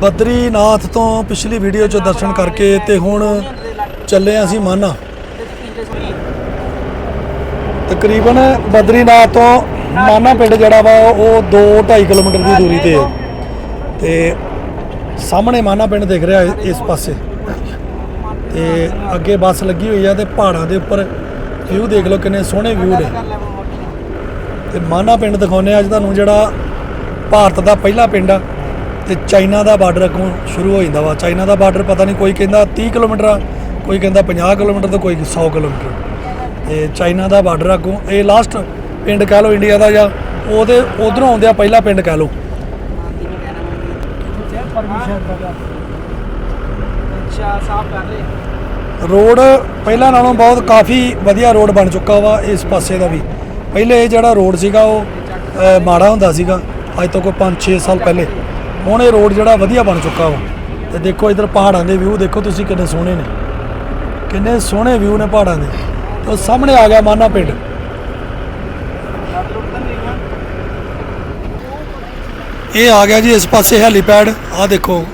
ਬਦਰੀਨਾਥ ਤੋਂ ਪਿਛਲੀ ਵੀਡੀਓ 'ਚ ਦਰਸ਼ਨ ਕਰਕੇ ਤੇ ਹੁਣ ਚੱਲੇ ਹਾਂ ਅਸੀਂ ਮਾਨਾ। ਤਕਰੀਬਨ ਬਦਰੀਨਾਥ ਤੋਂ ਮਾਨਾ ਪਿੰਡ ਜਿਹੜਾ ਵਾ, ਉਹ 2.5 ਕਿਲੋਮੀਟਰ ਦੀ ਦੂਰੀ ਤੇ ਹੈ। ਤੇ ਸਾਹਮਣੇ ਮਾਨਾ ਪਿੰਡ ਦਿਖ ਰਿਹਾ ਇਸ ਪਾਸੇ। ਤੇ ਅੱਗੇ ਬੱਸ ਲੱਗੀ ਹੋਈ ਆ ਤੇ ਪਹਾੜਾਂ ਦੇ ਉੱਪਰ ਵਿਊ ਦੇਖ ਲਓ ਕਿੰਨੇ ਸੋਹਣੇ ਵਿਊ ਨੇ। ਤੇ ਮਾਨਾ ਪਿੰਡ ਦਿਖਾਉਂਦੇ ਆ ਅੱਜ ਤੁਹਾਨੂੰ ਜਿਹੜਾ ਭਾਰਤ ਦਾ ਪਹਿਲਾ ਪਿੰਡ ਆ। ਤੇ ਚਾਈਨਾ ਦਾ ਬਾਰਡਰ ਅੱਗੋਂ ਸ਼ੁਰੂ ਹੋ ਜਾਂਦਾ ਵਾ। ਚਾਈਨਾ ਦਾ ਬਾਰਡਰ ਪਤਾ ਨਹੀਂ ਕੋਈ ਕਹਿੰਦਾ 30 ਕਿਲੋਮੀਟਰ ਆ ਕੋਈ ਕਹਿੰਦਾ 50 ਕਿਲੋਮੀਟਰ ਤੇ ਕੋਈ 100 ਕਿਲੋਮੀਟਰ। ਤੇ ਚਾਈਨਾ ਦਾ ਬਾਰਡਰ ਅੱਗੋਂ ਇਹ ਲਾਸਟ ਪਿੰਡ ਕਹਿ ਲਓ ਇੰਡੀਆ ਦਾ ਜਾਂ ਉਹਦੇ ਉਧਰੋਂ ਆਉਂਦਿਆ ਪਹਿਲਾ ਪਿੰਡ ਕਹਿ ਲਓ। ਰੋਡ ਪਹਿਲਾਂ ਨਾਲੋਂ ਬਹੁਤ ਕਾਫੀ ਵਧੀਆ ਰੋਡ ਬਣ ਚੁੱਕਾ ਵਾ ਇਸ ਪਾਸੇ ਦਾ ਵੀ। ਪਹਿਲੇ ਇਹ ਜਿਹੜਾ ਰੋਡ ਸੀਗਾ ਉਹ ਮਾੜਾ ਹੁੰਦਾ ਸੀਗਾ ਅੱਜ ਤੋਂ ਕੋਈ 5-6 ਸਾਲ ਪਹਿਲੇ। ਹੁਣ ਇਹ ਰੋਡ ਜਿਹੜਾ ਵਧੀਆ ਬਣ ਚੁੱਕਾ ਵਾ। ਤੇ ਦੇਖੋ ਇਧਰ ਪਹਾੜਾਂ ਦੇ ਵਿਊ ਦੇਖੋ ਤੁਸੀਂ ਕਿੰਨੇ ਸੋਹਣੇ ਨੇ। ਕਿੰਨੇ ਸੋਹਣੇ ਵਿਊ ਨੇ ਪਹਾੜਾਂ ਦੇ। ਤੇ ਸਾਹਮਣੇ ਆ ਗਿਆ ਮਾਨਾ ਪਿੰਡ। ਇਹ ਆ ਗਿਆ ਜੀ ਇਸ ਪਾਸੇ ਹੈਲੀਪੈਡ। ਆ ਦੇਖੋ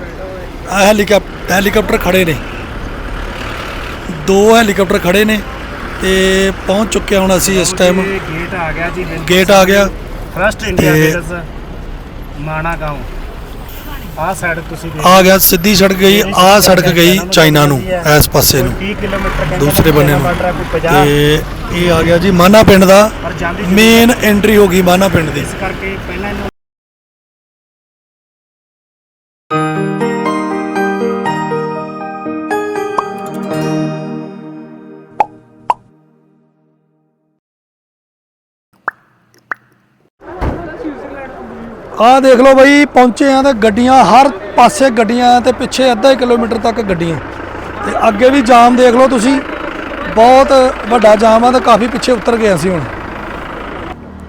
ਆ ਹੈਲੀਕਾਪਟਰ ਹੈਲੀਕਾਪਟਰ ਖੜੇ ਨੇ। ਦੋ ਹੈਲੀਕਾਪਟਰ ਖੜੇ ਨੇ ਤੇ ਪਹੁੰਚ ਚੁੱਕੇ ਹਾਂ ਹੁਣ ਅਸੀਂ ਇਸ ਟਾਈਮ ਗੇਟ ਆ ਗਿਆ ਜੀ ਗੇਟ ਆ ਗਿਆ। ਫਰਸਟ ਇੰਡੀਆ ਵਿਲੇਜ ਮਾਣਾ ਗਾਉਂ। ਆ ਸਾਈਡ ਤੁਸੀਂ ਦੇਖ ਆ ਗਿਆ ਸਿੱਧੀ ਸੜਕ ਗਈ ਆ ਸੜਕ ਗਈ ਚਾਈਨਾ ਨੂੰ ਇਸ ਪਾਸੇ ਨੂੰ। 30 ਕਿਲੋਮੀਟਰ ਕਹਿੰਦਾ ਦੂਸਰੇ ਬੰਨੇ ਨੂੰ। ਬਾਰਡਰ ਆ, ਕੋਈ 50 ਤੇ ਇਹ ਆ ਗਿਆ ਜੀ ਮਾਨਾ ਪਿੰਡ ਦਾ ਮੇਨ ਐਂਟਰੀ ਹੋ ਗਈ ਮਾਨਾ ਪਿੰਡ ਦੀ। ਇਸ ਕਰਕੇ ਪਹਿਲਾਂ ਆਹ ਦੇਖ ਲਓ ਬਈ, ਪਹੁੰਚੇ ਆ ਤੇ ਗੱਡੀਆਂ ਹਰ ਪਾਸੇ ਗੱਡੀਆਂ ਤੇ ਪਿੱਛੇ ਅੱਧਾ ਕਿਲੋਮੀਟਰ ਤੱਕ ਗੱਡੀਆਂ। ਤੇ ਅੱਗੇ ਵੀ ਜਾਮ ਦੇਖ ਲਓ ਤੁਸੀਂ, ਬਹੁਤ ਵੱਡਾ ਜਾਮ ਆ ਤੇ ਕਾਫੀ ਪਿੱਛੇ ਉਤਰ ਗਏ ਅਸੀਂ ਹੁਣ।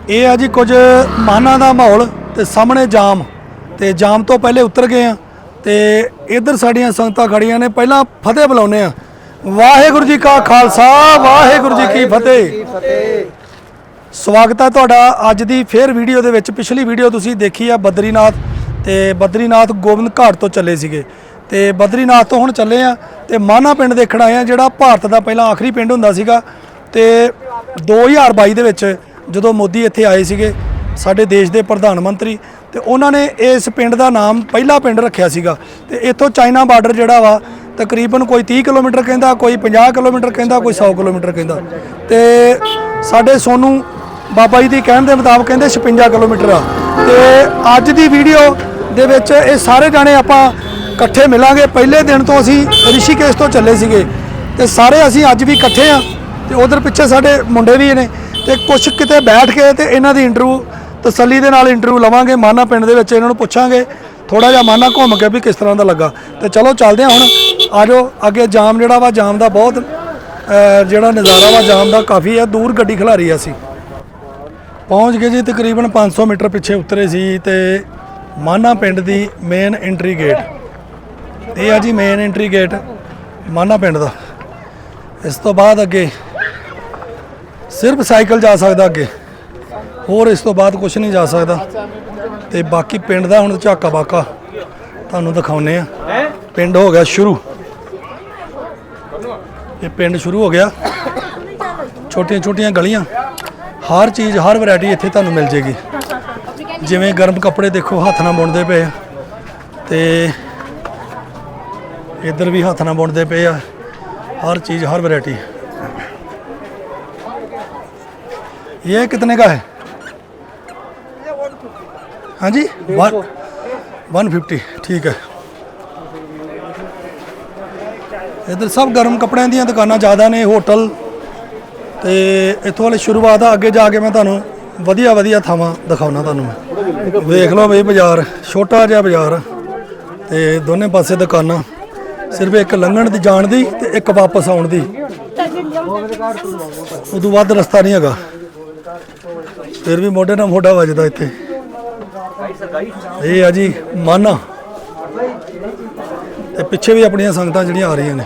ਇਹ ਆ ਜੀ ਕੁਝ ਮਾਨਾ ਦਾ ਮਾਹੌਲ ਤੇ ਸਾਹਮਣੇ ਜਾਮ। ਤੇ ਜਾਮ ਤੋਂ ਪਹਿਲੇ ਉਤਰ ਗਏ ਆ ਤੇ ਇਧਰ ਸਾਡੀਆਂ ਸੰਗਤਾਂ ਖੜੀਆਂ ਨੇ, ਪਹਿਲਾਂ ਫਤਿਹ ਬੁਲਾਉਨੇ ਆ। ਵਾਹਿਗੁਰੂ ਜੀ ਕਾ ਖਾਲਸਾ ਵਾਹਿਗੁਰੂ ਜੀ ਕੀ ਫਤਿਹ। ਸਵਾਗਤ ਹੈ ਤੁਹਾਡਾ ਅੱਜ ਦੀ ਫੇਰ ਵੀਡੀਓ ਦੇ ਵਿੱਚ। ਪਿਛਲੀ ਵੀਡੀਓ ਤੁਸੀਂ ਦੇਖੀ ਆ ਬਦਰੀਨਾਥ ਤੇ ਬਦਰੀਨਾਥ ਗੋਬਿੰਦ ਘਾਟ ਤੋਂ ਚੱਲੇ ਸੀਗੇ। ਤੇ ਬਦਰੀਨਾਥ ਤੋਂ ਹੁਣ ਚੱਲੇ ਆ ਤੇ ਮਾਨਾ ਪਿੰਡ ਦੇਖਣ ਆਏ ਆ, ਜਿਹੜਾ ਭਾਰਤ ਦਾ ਪਹਿਲਾ ਆਖਰੀ ਪਿੰਡ ਹੁੰਦਾ ਸੀਗਾ। ਤੇ 2022 ਦੇ ਵਿੱਚ ਜਦੋਂ ਮੋਦੀ ਇੱਥੇ ਆਏ ਸੀਗੇ, ਸਾਡੇ ਦੇਸ਼ ਦੇ ਪ੍ਰਧਾਨ ਮੰਤਰੀ, ਤੇ ਉਹਨਾਂ ਨੇ ਇਸ ਪਿੰਡ ਦਾ ਨਾਮ ਪਹਿਲਾ ਪਿੰਡ ਰੱਖਿਆ ਸੀਗਾ। ਤੇ ਇੱਥੋਂ ਚਾਈਨਾ ਬਾਰਡਰ ਜਿਹੜਾ ਵਾ, ਤਕਰੀਬਨ ਕੋਈ 30 ਕਿਲੋਮੀਟਰ ਕਹਿੰਦਾ, ਕੋਈ 50 ਕਿਲੋਮੀਟਰ ਕਹਿੰਦਾ, ਕੋਈ 100 ਕਿਲੋਮੀਟਰ ਕਹਿੰਦਾ। ਤੇ ਸਾਡੇ ਸੋਨੂੰ ਬਾਬਾ ਜੀ ਦੀ ਕਹਿਣ ਦੇ ਮੁਤਾਬਕ ਕਹਿੰਦੇ 56 ਕਿਲੋਮੀਟਰ ਆ। ਤੇ ਅੱਜ ਦੀ ਵੀਡੀਓ ਦੇ ਵਿੱਚ ਇਹ ਸਾਰੇ ਜਾਣੇ ਆਪਾਂ ਇਕੱਠੇ ਮਿਲਾਂਗੇ। ਪਹਿਲੇ ਦਿਨ ਤੋਂ ਅਸੀਂ ਰਿਸ਼ੀਕੇਸ਼ ਤੋਂ ਚੱਲੇ ਸੀਗੇ। ਤੇ ਸਾਰੇ ਅਸੀਂ ਅੱਜ ਵੀ ਇਕੱਠੇ ਆ। ਤੇ ਉਧਰ ਪਿੱਛੇ ਸਾਡੇ ਮੁੰਡੇ ਵੀ ਨੇ। ਤੇ ਕੁਝ ਕਿਤੇ ਬੈਠ ਕੇ ਤੇ ਇਹਨਾਂ ਦੀ ਇੰਟਰਵਿਊ ਤਸੱਲੀ ਦੇ ਨਾਲ ਇੰਟਰਵਿਊ ਲਵਾਂਗੇ। ਮਾਨਾ ਪਿੰਡ ਦੇ ਵਿੱਚ ਇਹਨਾਂ ਨੂੰ ਪੁੱਛਾਂਗੇ। ਥੋੜਾ ਜਿਹਾ ਮਾਨਾ ਘੁੰਮ ਕੇ ਵੀ ਕਿਸ ਤਰ੍ਹਾਂ ਦਾ ਲੱਗਾ। ਤੇ ਚਲੋ ਚੱਲਦੇ ਹਾਂ ਹੁਣ। ਆਜੋ ਅੱਗੇ ਜਾਮ ਜਿਹੜਾ ਵਾ, ਜਾਮ ਦਾ ਬਹੁਤ ਜਿਹੜਾ ਨਜ਼ਾਰਾ ਵਾ, ਜਾਮ ਦਾ ਕਾਫੀ ਆ। ਦੂਰ ਗੱਡੀ ਖਿਲਾਰੀ ਆ ਅਸੀਂ। ਪਹੁੰਚ ਗਏ ਜੀ ਤਕਰੀਬਨ 500 ਮੀਟਰ ਪਿੱਛੇ ਉਤਰੇ ਸੀ ਤੇ ਮਾਨਾ ਪਿੰਡ ਦੀ ਮੇਨ ਐਂਟਰੀ ਗੇਟ ਇਹ ਆ ਜੀ ਮੇਨ ਐਂਟਰੀ ਗੇਟ ਮਾਨਾ ਪਿੰਡ ਦਾ। ਇਸ ਤੋਂ ਬਾਅਦ ਅੱਗੇ ਸਿਰਫ ਸਾਈਕਲ ਜਾ ਸਕਦਾ ਅੱਗੇ। ਹੋਰ ਇਸ ਤੋਂ ਬਾਅਦ ਕੁਝ ਨਹੀਂ ਜਾ ਸਕਦਾ। ਤੇ ਬਾਕੀ ਪਿੰਡ ਦਾ ਹੁਣ ਝਾਕਾ ਬਾਕਾ ਤੁਹਾਨੂੰ ਦਿਖਾਉਨੇ ਆ ਪਿੰਡ ਹੋ ਗਿਆ ਸ਼ੁਰੂ। ਇਹ ਪਿੰਡ ਸ਼ੁਰੂ ਹੋ ਗਿਆ। ਛੋਟੀਆਂ ਛੋਟੀਆਂ ਗਲੀਆਂ। ਹਰ ਚੀਜ਼ ਹਰ ਵੈਰਾਈਟੀ ਇੱਥੇ ਤੁਹਾਨੂੰ ਮਿਲ ਜੇਗੀ। ਜਿਵੇਂ ਗਰਮ ਕੱਪੜੇ ਦੇਖੋ ਹੱਥ ਨਾਲ ਬੁਣਦੇ ਪਏ ਆ। ਤੇ ਇੱਧਰ ਵੀ ਹੱਥ ਨਾਲ ਬੁਣਦੇ ਪਏ ਆ। ਹਰ ਚੀਜ਼ ਹਰ ਵੈਰਾਈਟੀ ਇਹ ਕਿਤਨੇ ਦਾ ਹੈ? ਹਾਂਜੀ? 150 ਠੀਕ ਹੈ। ਇਧਰ ਸਭ ਗਰਮ ਕੱਪੜਿਆਂ ਦੀਆਂ ਦੁਕਾਨਾਂ ਜ਼ਿਆਦਾ ਨੇ ਹੋਟਲ ਤੇ ਇੱਥੋਂ ਵਾਲੇ ਸ਼ੁਰੂਆਤ ਆ, ਅੱਗੇ ਜਾ ਕੇ ਮੈਂ ਤੁਹਾਨੂੰ ਵਧੀਆ ਵਧੀਆ ਥਾਵਾਂ ਦਿਖਾਉਣਾ ਤੁਹਾਨੂੰ ਮੈਂ। ਵੇਖ ਲਓ ਬਈ ਬਾਜ਼ਾਰ, ਛੋਟਾ ਜਿਹਾ ਬਾਜ਼ਾਰ ਆ ਤੇ ਦੋਨੇ ਪਾਸੇ ਦੁਕਾਨਾਂ, ਸਿਰਫ ਇੱਕ ਲੰਘਣ ਦੀ, ਜਾਣ ਦੀ ਤੇ ਇੱਕ ਵਾਪਸ ਆਉਣ ਦੀ। ਉਦੋਂ ਵੱਧ ਰਸਤਾ ਨਹੀਂ ਹੈਗਾ। ਫਿਰ ਵੀ ਮੋਢੇ ਨਾਲ ਮੋਢਾ ਵੱਜਦਾ ਇੱਥੇ। ਇਹ ਆ ਜੀ ਮਾਨਾ। ਤੇ ਪਿੱਛੇ ਵੀ ਆਪਣੀਆਂ ਸੰਗਤਾਂ ਜਿਹੜੀਆਂ ਆ ਰਹੀਆਂ ਨੇ।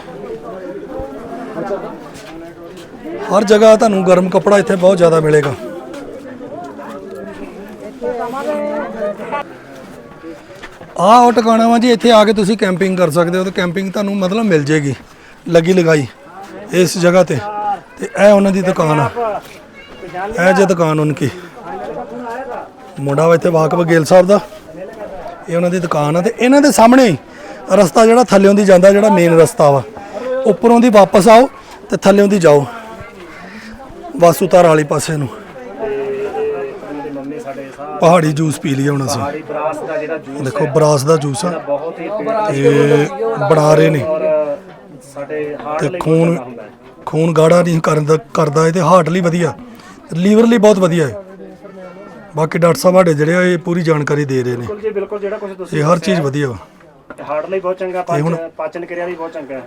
ਹਰ ਜਗ੍ਹਾ ਤੁਹਾਨੂੰ ਗਰਮ ਕੱਪੜਾ ਇੱਥੇ ਬਹੁਤ ਜ਼ਿਆਦਾ ਮਿਲੇਗਾ। ਆਹ ਉਹ ਟਿਕਾਣਾ ਵਾ ਜੀ, ਇੱਥੇ ਆ ਕੇ ਤੁਸੀਂ ਕੈਂਪਿੰਗ ਕਰ ਸਕਦੇ ਹੋ ਤੇ ਕੈਂਪਿੰਗ ਤੁਹਾਨੂੰ ਮਤਲਬ ਮਿਲ ਜੇਗੀ, ਲੱਗੀ ਲਗਾਈ ਇਸ ਜਗ੍ਹਾ ਤੇ। ਤੇ ਇਹ ਉਹਨਾਂ ਦੀ ਦੁਕਾਨ ਆ। ਇਹ ਜੇ ਦੁਕਾਨ ਉਹਨਾਂ ਕੀ ਮੁੰਡਾ ਵਾ ਇੱਥੇ ਵਾਕਬ ਗੇਲ ਸਾਹਿਬ ਦਾ। ਇਹ ਉਹਨਾਂ ਦੀ ਦੁਕਾਨ ਆ ਤੇ ਇਹਨਾਂ ਦੇ ਸਾਹਮਣੇ ਹੀ ਰਸਤਾ ਜਿਹੜਾ ਥੱਲਿਓਂ ਦੀ ਜਾਂਦਾ ਜਿਹੜਾ ਮੇਨ ਰਸਤਾ ਵਾ। ਉੱਪਰੋਂ ਦੀ ਵਾਪਸ ਆਓ ਤੇ ਥੱਲਿਓਂ ਦੀ ਜਾਓ। ਵਾਸੂਤਾਰ ਵਾਲੀ ਪਾਸੇ ਨੂੰ। ਉਹਨਾਂ ਦੀ ਮੰਮੀ ਸਾਡੇ ਸਾਹ ਪਹਾੜੀ ਜੂਸ ਪੀ ਲਿਆ ਹੁਣ ਅਸੀਂ। ਸਾਡੀ ਬਰਾਸ ਦਾ ਜਿਹੜਾ ਜੂਸ ਦੇਖੋ ਬਰਾਸ ਦਾ ਜੂਸ ਆ। ਬਹੁਤ ਹੀ ਪੇਟ ਇਹ ਬਣਾ ਰਹੇ ਨੇ। ਔਰ ਸਾਡੇ ਹਾਰਟ ਤੇ ਲਈ ਖੂਨ ਖੂਨ ਗਾੜਾ ਨਹੀਂ ਕਰਦਾ ਕਰਦਾ ਇਹ ਤੇ ਹਾਰਟ ਲਈ ਵਧੀਆ। ਲੀਵਰ ਲਈ ਬਹੁਤ ਵਧੀਆ ਹੈ। ਬਾਕੀ ਡਾਕਟਰ ਸਾਹਿਬ ਸਾਡੇ ਜਿਹੜੇ ਆ ਇਹ ਪੂਰੀ ਜਾਣਕਾਰੀ ਦੇ ਰਹੇ ਨੇ। ਬਿਲਕੁਲ ਜੀ ਬਿਲਕੁਲ ਜਿਹੜਾ ਕੁਝ ਤੁਸੀਂ ਇਹ ਹਰ ਚੀਜ਼ ਵਧੀਆ। ਵਾ ਹਾਰਟ ਲਈ ਬਹੁਤ ਚੰਗਾ ਪਾਚਨ ਪਾਚਨ ਕਿਰਿਆ ਲਈ ਬਹੁਤ ਚੰਗਾ ਹੈ।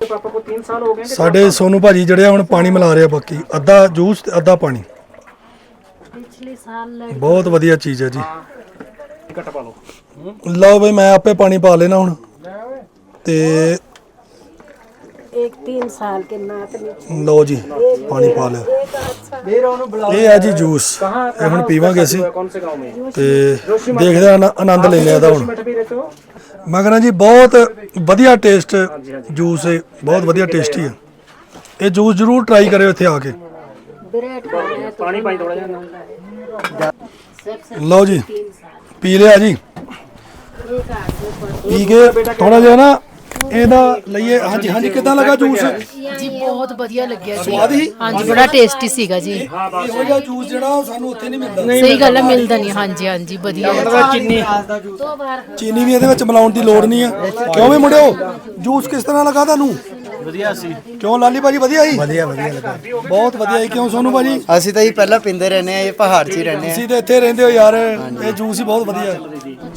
ਤੇ ਪਾਪਾ ਕੋ 3 ਸਾਲ ਹੋ ਗਏ ਕਿ ਸਾਡੇ ਸੋਨੂ ਭਾਜੀ ਜਿਹੜੇ ਆ ਹੁਣ ਪਾਣੀ ਮਿਲਾ ਰਿਹਾ ਬਾਕੀ ਅੱਧਾ ਜੂਸ ਤੇ ਅੱਧਾ ਪਾਣੀ पिछले साल ਬਹੁਤ ਵਧੀਆ ਚੀਜ਼ ਹੈ ਜੀ ਘਟ ਪਾ ਲਓ ਲਓ ਬਈ ਮੈਂ ਆਪੇ ਪਾਣੀ ਪਾ ਲੈਣਾ ਹੁਣ ਤੇ एक तीन साल के नात में ਲਓ ਜੀ ਪਾਣੀ ਪਾ ਲਿਆ एक अच्छा ਇਹ ਹੈ ਜੀ ਜੂਸ ਇਹ ਹੁਣ ਪੀਵਾਂਗੇ ਅਸੀਂ कौन से गांव में ਤੇ ਦੇਖਦੇ ਆ ਆਨ- ਆਨੰਦ ਲੈਂਦੇ ਆ ਇਹਦਾ ਹੁਣ मठ भी रहते हो ਮੈਂ ਕਹਿੰਦਾ ਜੀ ਬਹੁਤ ਵਧੀਆ ਟੇਸਟ ਜੂਸ ਹੈ ਬਹੁਤ ਵਧੀਆ ਟੇਸਟੀ ਹੈ ਇਹ ਜੂਸ ਜ਼ਰੂਰ ਟਰਾਈ ਕਰਿਓ ਇੱਥੇ ਆ ਕੇ ब्रेड खा रहे हैं तो पानी पानी थोड़ा जिहा सबसे ਲਓ ਜੀ तीन साल ਪੀ ਲਿਆ ਜੀ एक हाथ में पड़ ਪੀ ਕੇ ਥੋੜਾ ਜਿਹਾ ਨਾ ਇਹਦਾ ਲਈਏ ਹਾਂਜੀ ਹਾਂਜੀ ਕਿਦਾਂ ਲੱਗਾ ਜੂਸ? ਜੀ ਬਹੁਤ ਵਧੀਆ ਲੱਗਿਆ ਜੀ। ਸਵਾਦ ਹੀ? ਹਾਂਜੀ ਬੜਾ ਟੇਸਟੀ ਸੀਗਾ ਜੀ। ਇਹੋ ਜਿਹਾ ਜੂਸ ਜਿਹੜਾ ਸਾਨੂੰ ਉੱਥੇ ਨਹੀਂ ਮਿਲਦਾ। ਸਹੀ ਗੱਲ ਹੈ ਮਿਲਦਾ ਨਹੀਂ। ਹਾਂਜੀ ਹਾਂਜੀ ਵਧੀਆ। ਚੀਨੀ। ਚੀਨੀ ਵੀ ਇਹਦੇ ਵਿੱਚ ਮਿਲਾਉਣ ਦੀ ਲੋੜ ਨਹੀਂ ਆ। ਕਿਉਂ ਵੀ ਮੁੰਡਿਓ? ਜੂਸ ਕਿਸ ਤਰ੍ਹਾਂ ਲੱਗਾ ਤੁਹਾਨੂੰ? ਵਧੀਆ ਸੀ। ਕਿਉਂ ਲਾਲੀ ਭਾਜੀ ਵਧੀਆ ਹੀ ਵਧੀਆ ਵਧੀਆ ਲੱਗਾ। ਬਹੁਤ ਵਧੀਆ ਹੀ ਕਿਉਂ ਸੋਨੂ ਭਾਜੀ? ਅਸੀਂ ਤਾਂ ਹੀ ਪਹਿਲਾਂ ਪਿੰਦੇ ਰਹਿੰਦੇ ਆ ਇਹ ਪਹਾੜ 'ਚ ਹੀ ਰਹਿੰਦੇ ਆ ਤੁਸੀਂ ਤਾਂ ਇੱਥੇ ਰਹਿੰਦੇ ਹੋ ਯਾਰ। ਇਹ ਜੂਸ ਹੀ ਬਹੁਤ ਵਧੀਆ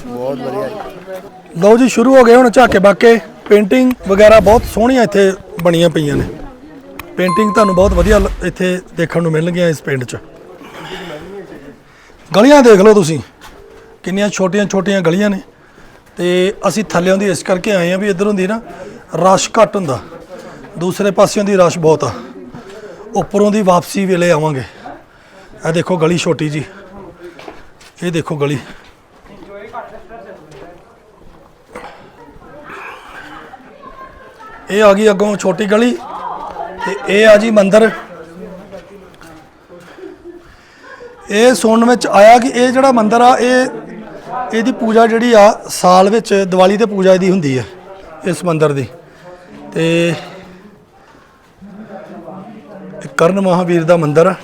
ਬਹੁਤ ਵਧੀਆ। ਲਓ ਜੀ ਸ਼ੁਰੂ ਹੋ ਗਏ ਹੁਣ ਝਾਕੇ ਬਾਕੇ ਪੇਂਟਿੰਗ ਵਗੈਰਾ ਬਹੁਤ ਸੋਹਣੀਆਂ ਇੱਥੇ ਬਣੀਆਂ ਪਈਆਂ ਨੇ। ਪੇਂਟਿੰਗ ਤੁਹਾਨੂੰ ਬਹੁਤ ਵਧੀਆ ਲ- ਇੱਥੇ ਦੇਖਣ ਨੂੰ ਮਿਲਣਗੀਆਂ ਇਸ ਪਿੰਡ 'ਚ। ਗਲੀਆਂ ਦੇਖ ਲਓ ਤੁਸੀਂ। ਕਿੰਨੀਆਂ ਛੋਟੀਆਂ ਛੋਟੀਆਂ ਗਲੀਆਂ ਨੇ। ਤੇ ਅਸੀਂ ਥੱਲਿਓਂ ਦੀ ਇਸ ਕਰਕੇ ਆਏ ਆ ਵੀ ਇੱਧਰ ਹੁੰਦੀ ਨਾ ਰਸ਼ ਘੱਟ ਹੁੰਦਾ। ਦੂਸਰੇ ਪਾਸਿਓਂ ਦੀ ਰਸ਼ ਬਹੁਤ ਆ। ਉੱਪਰੋਂ ਦੀ ਵਾਪਸੀ ਵੇਲੇ ਆਵਾਂਗੇ। ਇਹ ਦੇਖੋ ਗਲੀ ਛੋਟੀ ਜੀ। ਇਹ ਦੇਖੋ ਗਲੀ। ਇਹ ਆ ਗਈ ਅੱਗੋਂ ਛੋਟੀ ਗਲੀ ਤੇ ਇਹ ਆ ਜੀ ਮੰਦਿਰ। ਇਹ ਸੁਣਨ ਵਿੱਚ ਆਇਆ ਕਿ ਇਹ ਜਿਹੜਾ ਮੰਦਿਰ ਆ, ਇਹ ਇਹਦੀ ਪੂਜਾ ਜਿਹੜੀ ਆ, ਸਾਲ ਵਿੱਚ ਦੀਵਾਲੀ ਤੇ ਪੂਜਾ ਇਹਦੀ ਹੁੰਦੀ ਹੈ ਇਸ ਮੰਦਿਰ ਦੀ। ਤੇ ਕਰਨ ਮਹਾਵੀਰ ਦਾ ਮੰਦਿਰ ਆ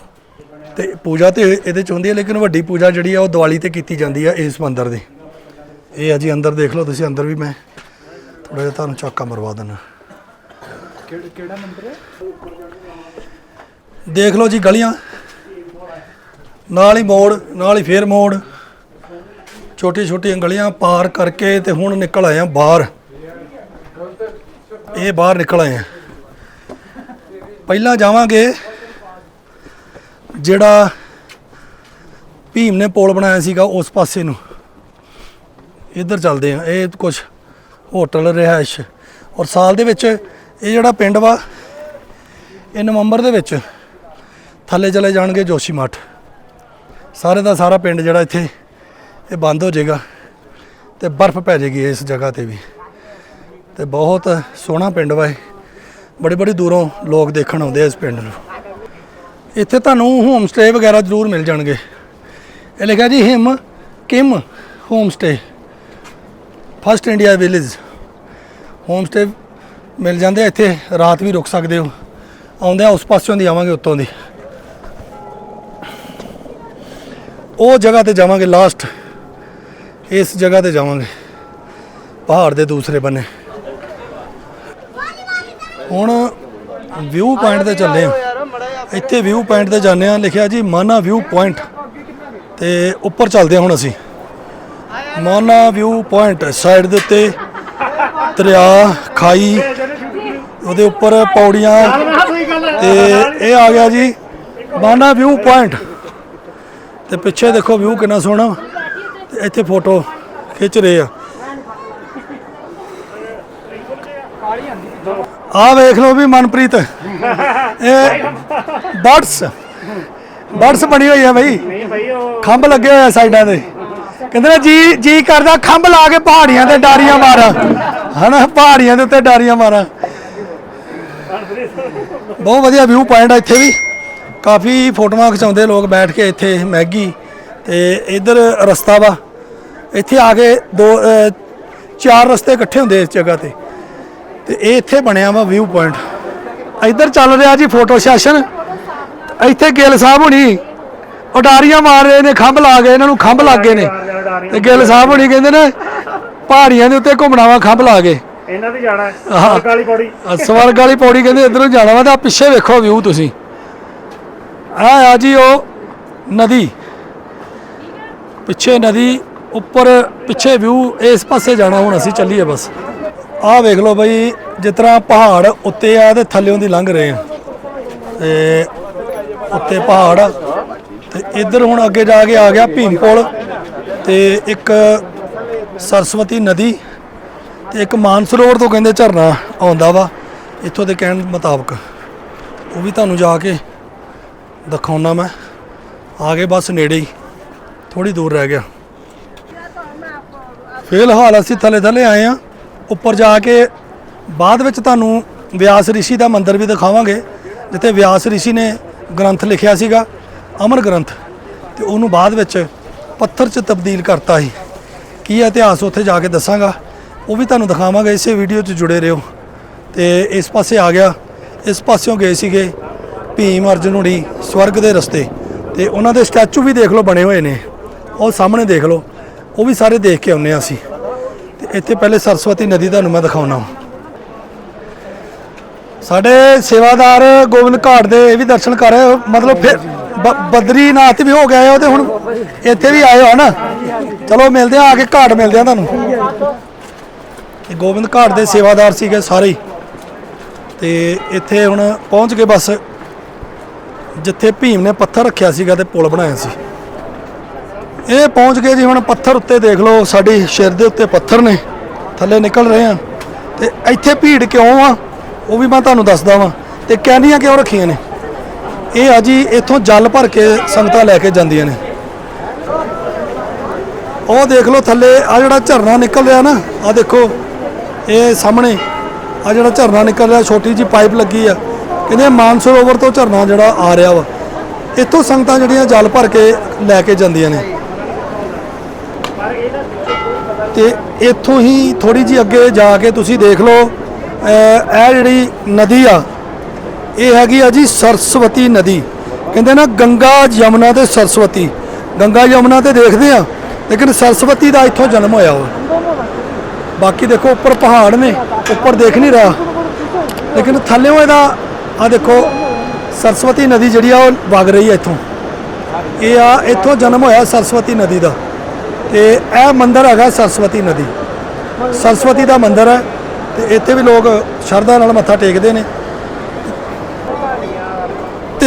ਤੇ ਪੂਜਾ ਤੇ ਇਹਦੇ ਚ ਹੁੰਦੀ ਹੈ ਲੇਕਿਨ ਵੱਡੀ ਪੂਜਾ ਜਿਹੜੀ ਆ, ਉਹ ਦੀਵਾਲੀ ਤੇ ਕੀਤੀ ਜਾਂਦੀ ਆ, ਇਸ ਮੰਦਿਰ ਦੀ। ਇਹ ਆ ਜੀ, ਅੰਦਰ ਦੇਖ ਲਓ ਤੁਸੀਂ, ਅੰਦਰ ਵੀ ਮੈਂ ਥੋੜਾ ਜਿਹਾ ਤੁਹਾਨੂੰ ਚਾਕਾ ਮਰਵਾ ਦਿੰਦਾ। ਕਿਹੜਾ ਮੰਦਿਰ ਹੈ? ਦੇਖ ਲਓ ਜੀ ਗਲੀਆਂ। ਨਾਲ ਹੀ ਮੋੜ, ਨਾਲ ਹੀ ਫੇਰ ਮੋੜ। ਛੋਟੀ ਛੋਟੀਆਂ ਗਲੀਆਂ ਪਾਰ ਕਰਕੇ ਤੇ ਹੁਣ ਨਿਕਲ ਆਏ ਆ ਬਾਹਰ। ਇਹ ਬਾਹਰ ਨਿਕਲ ਆਏ ਆ। ਪਹਿਲਾਂ ਜਾਵਾਂਗੇ ਜਿਹੜਾ ਭੀਮ ਨੇ ਪੁਲ ਬਣਾਇਆ ਸੀਗਾ ਉਸ ਪਾਸੇ ਨੂੰ। ਇੱਧਰ ਚੱਲਦੇ ਆ, ਇਹ ਕੁਝ ਹੋਟਲ, ਰਿਹਾਇਸ਼। ਔਰ ਸਾਲ ਦੇ ਵਿੱਚ ਇਹ ਜਿਹੜਾ ਪਿੰਡ ਵਾ, ਇਹ ਨਵੰਬਰ ਦੇ ਵਿੱਚ ਥੱਲੇ ਚਲੇ ਜਾਣਗੇ ਜੋਸ਼ੀ ਮੱਠ। ਸਾਰੇ ਦਾ ਸਾਰਾ ਪਿੰਡ ਜਿਹੜਾ ਇੱਥੇ, ਇਹ ਬੰਦ ਹੋ ਜਾਏਗਾ ਤੇ ਬਰਫ਼ ਪੈ ਜਾਏਗੀ ਇਸ ਜਗ੍ਹਾ ਤੇ ਵੀ। ਤੇ ਬਹੁਤ ਸੋਹਣਾ ਪਿੰਡ ਵਾ ਇਹ। ਬੜੇ ਬੜੀ ਦੂਰੋਂ ਲੋਕ ਦੇਖਣ ਆਉਂਦੇ ਆ ਇਸ ਪਿੰਡ ਨੂੰ। ਇੱਥੇ ਤੁਹਾਨੂੰ ਹੋਮ ਸਟੇ ਵਗੈਰਾ ਜ਼ਰੂਰ ਮਿਲ ਜਾਣਗੇ। ਇਹ ਲਿਖਿਆ ਜੀ, ਹਿਮ Kim home stay first India village home stay ਮਿਲ ਜਾਂਦੇ ਇੱਥੇ ਰਾਤ ਵੀ ਰੁਕ ਸਕਦੇ ਹੋ। ਆਉਂਦੇ ਆ, ਉਸ ਪਾਸਿਓਂ ਦੀ ਆਵਾਂਗੇ, ਉੱਤੋਂ ਦੀ। ਉਹ ਜਗ੍ਹਾ ਤੇ ਜਾਵਾਂਗੇ ਲਾਸਟ ਇਸ ਜਗ੍ਹਾ ਤੇ ਜਾਵਾਂਗੇ। ਪਹਾੜ ਦੇ ਦੂਸਰੇ ਬੰਨੇ। ਹੁਣ ਵਿਊ ਪੁਆਇੰਟ ਤੇ ਚੱਲੇ ਆ। ਇੱਥੇ ਵਿਊ ਪੁਆਇੰਟ ਤੇ ਜਾਂਦੇ ਆ, ਲਿਖਿਆ ਜੀ, ਮਾਨਾ ਵਿਊ ਪੁਆਇੰਟ ਤੇ ਉੱਪਰ ਚੱਲਦੇ ਆ ਹੁਣ ਅਸੀਂ। ਮਾਨਾ ਵਿਊ ਪੁਆਇੰਟ ਸਾਈਡ ਦੇ ਉੱਤੇ। ਦਰਿਆ, ਖਾਈ। ਉਹਦੇ ਉੱਪਰ ਪੌੜੀਆਂ ਤੇ ਇਹ ਆ ਗਿਆ ਜੀ ਬਾਨਾ ਵਿਊ ਪੁਆਇੰਟ ਤੇ ਪਿੱਛੇ ਦੇਖੋ ਵਿਊ ਕਿੰਨਾ ਸੋਹਣਾ। ਤੇ ਇੱਥੇ ਫੋਟੋ ਖਿੱਚ ਰਹੇ ਆ। ਆ ਵੇਖ ਲਓ ਵੀ ਮਨਪ੍ਰੀਤ। ਇਹ ਬਰਡਸ ਬਰਡਸ ਬਣੀ ਹੋਈ ਆ ਬਈ। ਖੰਭ ਲੱਗੇ ਹੋਏ ਆ ਸਾਈਡਾਂ ਦੇ ਕਹਿੰਦੇ ਨੇ ਜੀ ਜੀ ਕਰਦਾ ਖੰਭ ਲਾ ਕੇ ਪਹਾੜੀਆਂ ਤੇ ਡਾਰੀਆਂ ਮਾਰਾਂ। ਹਨਾ, ਪਹਾੜੀਆਂ ਦੇ ਉੱਤੇ ਡਾਰੀਆਂ ਮਾਰਾਂ। ਬਹੁਤ ਵਧੀਆ ਵਿਊ ਪੁਆਇੰਟ ਆ ਇੱਥੇ ਵੀ। ਕਾਫੀ ਫੋਟੋਆਂ ਖਿਚਾਉਂਦੇ ਲੋਕ ਬੈਠ ਕੇ ਇੱਥੇ, ਮੈਗੀ ਤੇ ਇਧਰ ਰਸਤਾ ਵਾ। ਇੱਥੇ ਆ ਕੇ ਦੋ ਚਾਰ ਰਸਤੇ ਇਕੱਠੇ ਹੁੰਦੇ ਇਸ ਜਗ੍ਹਾ ਤੇ। ਤੇ ਇਹ ਇੱਥੇ ਬਣਿਆ ਵਾ ਵਿਊ ਪੁਆਇੰਟ ਇੱਧਰ ਚੱਲ ਰਿਹਾ ਜੀ ਫੋਟੋ ਸੈਸ਼ਨ ਇੱਥੇ ਗਿੱਲ ਸਾਹਿਬ ਹੁਣੀ ਉਡਾਰੀਆਂ ਮਾਰ ਰਹੇ ਨੇ, ਖੰਭ ਲਾ ਗਏ, ਇਹਨਾਂ ਨੂੰ ਖੰਭ ਲੱਗ ਗਏ ਨੇ। ਤੇ ਗਿੱਲ ਸਾਹਿਬ ਹੁਣੀ ਕਹਿੰਦੇ ਨੇ, ਪਹਾੜੀਆਂ ਦੇ ਉੱਤੇ ਘੁੰਮਣਾ ਵਾ, ਖੰਭ ਲਾ ਕੇ। ਇਹਨਾਂ ਦੀ ਜਾਣਾ ਹਾਂ। ਕਾਲੀ ਪੌੜੀ। ਆਹ ਸਵਰਗ ਵਾਲੀ ਪੌੜੀ ਕਹਿੰਦੇ ਇਧਰੋਂ ਜਾਣਾ ਵਾ ਤਾਂ ਆਹ ਪਿੱਛੇ ਵੇਖੋ ਵਿਊ ਤੁਸੀਂ। ਆ ਆ ਜੀ ਉਹ ਨਦੀ। ਪਿੱਛੇ ਨਦੀ ਉੱਪਰ ਪਿੱਛੇ ਵਿਊ ਇਸ ਪਾਸੇ ਜਾਣਾ ਹੁਣ ਅਸੀਂ ਚੱਲੀਏ ਬਸ। ਆਹ ਵੇਖ ਲਓ ਬਈ ਜਿਸ ਤਰ੍ਹਾਂ ਪਹਾੜ ਉੱਤੇ ਆ ਤੇ ਥੱਲੇੋਂ ਦੀ ਲੰਘ ਰਹੇ ਆ। ਤੇ ਉੱਤੇ ਪਹਾੜ ਆ ਤੇ ਇੱਧਰ ਹੁਣ ਅੱਗੇ ਜਾ ਕੇ ਆ ਗਿਆ ਭੀਮ ਪੁਲ ਤੇ ਇੱਕ ਸਰਸਵਤੀ ਨਦੀ। ਤੇ ਇੱਕ ਮਾਨਸਰੋਵਰ ਤੋਂ ਕਹਿੰਦੇ ਝਰਨਾ ਆਉਂਦਾ ਵਾ, ਇੱਥੋਂ ਦੇ ਕਹਿਣ ਮੁਤਾਬਕ। ਉਹ ਵੀ ਤੁਹਾਨੂੰ ਜਾ ਕੇ ਦਿਖਾਉਣਾ ਮੈਂ। ਆ ਗਏ ਬਸ ਨੇੜੇ ਹੀ ਥੋੜੀ ਦੂਰ ਰਹਿ ਗਿਆ। ਫਿਲਹਾਲ ਅਸੀਂ ਥੱਲੇ ਥੱਲੇ ਆਏ ਆ ਉੱਪਰ ਜਾ ਕੇ ਬਾਅਦ ਵਿੱਚ ਤੁਹਾਨੂੰ ਵਿਆਸ ਰਿਸ਼ੀ ਦਾ ਮੰਦਿਰ ਵੀ ਦਿਖਾਵਾਂਗੇ, ਜਿੱਥੇ ਵਿਆਸ ਰਿਸ਼ੀ ਨੇ ਗ੍ਰੰਥ ਲਿਖਿਆ ਸੀਗਾ, ਅਮਰ ਗ੍ਰੰਥ। ਤੇ ਉਹਨੂੰ ਬਾਅਦ ਵਿੱਚ ਪੱਥਰ 'ਚ ਤਬਦੀਲ ਕਰਤਾ ਸੀ। ਕੀ ਇਤਿਹਾਸ ਉੱਥੇ ਜਾ ਕੇ ਦੱਸਾਂਗਾ। ਉਹ ਵੀ ਤੁਹਾਨੂੰ ਦਿਖਾਵਾਂਗੇ, ਇਸੇ ਵੀਡੀਓ 'ਚ ਜੁੜੇ ਰਹੋ। ਤੇ ਇਸ ਪਾਸੇ ਆ ਗਿਆ। ਇਸ ਪਾਸਿਓਂ ਗਏ ਸੀਗੇ ਭੀਮ, ਅਰਜੁਨ ਹੁਣੀ ਸਵਰਗ ਦੇ ਰਸਤੇ। ਤੇ ਉਹਨਾਂ ਦੇ ਸਟੈਚੂ ਵੀ ਦੇਖ ਲਓ, ਬਣੇ ਹੋਏ ਨੇ। ਉਹ ਸਾਹਮਣੇ ਦੇਖ ਲਓ, ਉਹ ਵੀ ਸਾਰੇ ਦੇਖ ਕੇ ਆਉਨੇ ਆ ਅਸੀਂ। ਤੇ ਇੱਥੇ ਪਹਿਲੇ ਸਰਸਵਤੀ ਨਦੀ ਤੁਹਾਨੂੰ ਮੈਂ ਦਿਖਾਉਣਾ। ਸਾਡੇ ਸੇਵਾਦਾਰ ਗੋਬਿੰਦ ਘਾਟ ਦੇ ਇਹ ਵੀ ਦਰਸ਼ਨ ਕਰ ਰਹੇ ਮਤਲਬ ਫਿਰ ਬ- ਬਦਰੀਨਾਥ ਵੀ ਹੋ ਗਏ ਹੋ ਤੇ ਹੁਣ ਇੱਥੇ ਵੀ ਆਏ ਹੋ ਨਾ ਚਲੋ ਮਿਲਦੇ ਆ ਆ ਕੇ ਘਾਟ ਮਿਲਦੇ ਆ ਤੁਹਾਨੂੰ। ਇਹ ਗੋਬਿੰਦ ਘਾਟ ਦੇ ਸੇਵਾਦਾਰ ਸੀਗੇ ਸਾਰੇ ਹੀ। ਤੇ ਇੱਥੇ ਹੁਣ ਪਹੁੰਚ ਗਏ ਬਸ ਜਿੱਥੇ ਭੀਮ ਨੇ ਪੱਥਰ ਰੱਖਿਆ ਸੀਗਾ ਤੇ ਪੁਲ ਬਣਾਇਆ ਸੀ। ਇਹ ਪਹੁੰਚ ਗਏ ਜੀ ਹੁਣ ਪੱਥਰ ਉੱਤੇ ਦੇਖ ਲਓ, ਸਾਡੀ ਸਿਰ ਦੇ ਉੱਤੇ ਪੱਥਰ ਨੇ, ਥੱਲੇ ਨਿਕਲ ਰਹੇ ਆ। ਤੇ ਇੱਥੇ ਭੀੜ ਕਿਉਂ ਆ? ਉਹ ਵੀ ਮੈਂ ਤੁਹਾਨੂੰ ਦੱਸਦਾ ਵਾਂ। ਤੇ ਕੈਨੀਆਂ ਕਿਉਂ ਰੱਖੀਆਂ ਨੇ? ਇਹ ਆ ਜੀ, ਇੱਥੋਂ ਜਲ ਭਰ ਕੇ ਸੰਗਤਾਂ ਲੈ ਕੇ ਜਾਂਦੀਆਂ ਨੇ। ਉਹ ਦੇਖ ਲਓ ਥੱਲੇ ਆ ਜਿਹੜਾ ਝਰਨਾ ਨਿਕਲ ਰਿਹਾ ਨਾ ਆ ਦੇਖੋ। ਇਹ ਸਾਹਮਣੇ ਆ ਜਿਹੜਾ ਝਰਨਾ ਨਿਕਲ ਰਿਹਾ, ਛੋਟੀ ਜੀ ਪਾਈਪ ਲੱਗੀ ਆ। ਕਹਿੰਦੇ ਮਾਨਸਰੋਵਰ ਤੋਂ ਝਰਨਾ ਜਿਹੜਾ ਆ ਰਿਹਾ ਵਾ। ਇੱਥੋਂ ਸੰਗਤਾਂ ਜਿਹੜੀਆਂ ਜਲ ਭਰ ਕੇ ਲੈ ਕੇ ਜਾਂਦੀਆਂ ਨੇ। ਤੇ ਇੱਥੋਂ ਹੀ ਥੋੜੀ ਜੀ ਅੱਗੇ ਜਾ ਕੇ ਤੁਸੀਂ ਦੇਖ ਲਓ ਇਹ ਜਿਹੜੀ ਨਦੀ ਆ, ਇਹ ਹੈਗੀ ਆ ਜੀ ਸਰਸਵਤੀ ਨਦੀ। ਕਹਿੰਦੇ ਨਾ ਗੰਗਾ ਯਮੁਨਾ ਤੇ ਸਰਸਵਤੀ। ਗੰਗਾ ਯਮੁਨਾ ਤੇ ਦੇਖਦੇ ਆ, ਲੇਕਿਨ ਸਰਸਵਤੀ ਦਾ ਇੱਥੋਂ ਜਨਮ ਹੋਇਆ ਵਾ। ਬਾਕੀ ਦੇਖੋ ਉੱਪਰ ਪਹਾੜ ਨੇ, ਉੱਪਰ ਦੇਖ ਨਹੀਂ ਰਿਹਾ। ਲੇਕਿਨ ਥੱਲੇੋਂ ਇਹਦਾ ਆ ਦੇਖੋ, ਸਰਸਵਤੀ ਨਦੀ ਜਿਹੜੀ ਆ ਉਹ ਵਗ ਰਹੀ ਹੈ ਇੱਥੋਂ। ਇਹ ਆ, ਇੱਥੋਂ ਜਨਮ ਹੋਇਆ ਸਰਸਵਤੀ ਨਦੀ ਦਾ। ਤੇ ਇਹ ਮੰਦਿਰ ਹੈਗਾ ਸਰਸਵਤੀ ਨਦੀ। ਸਰਸਵਤੀ ਦਾ ਮੰਦਿਰ ਹੈ ਤੇ ਇੱਥੇ ਵੀ ਲੋਕ ਸ਼ਰਧਾ ਨਾਲ ਮੱਥਾ ਟੇਕਦੇ ਨੇ। ਤੇ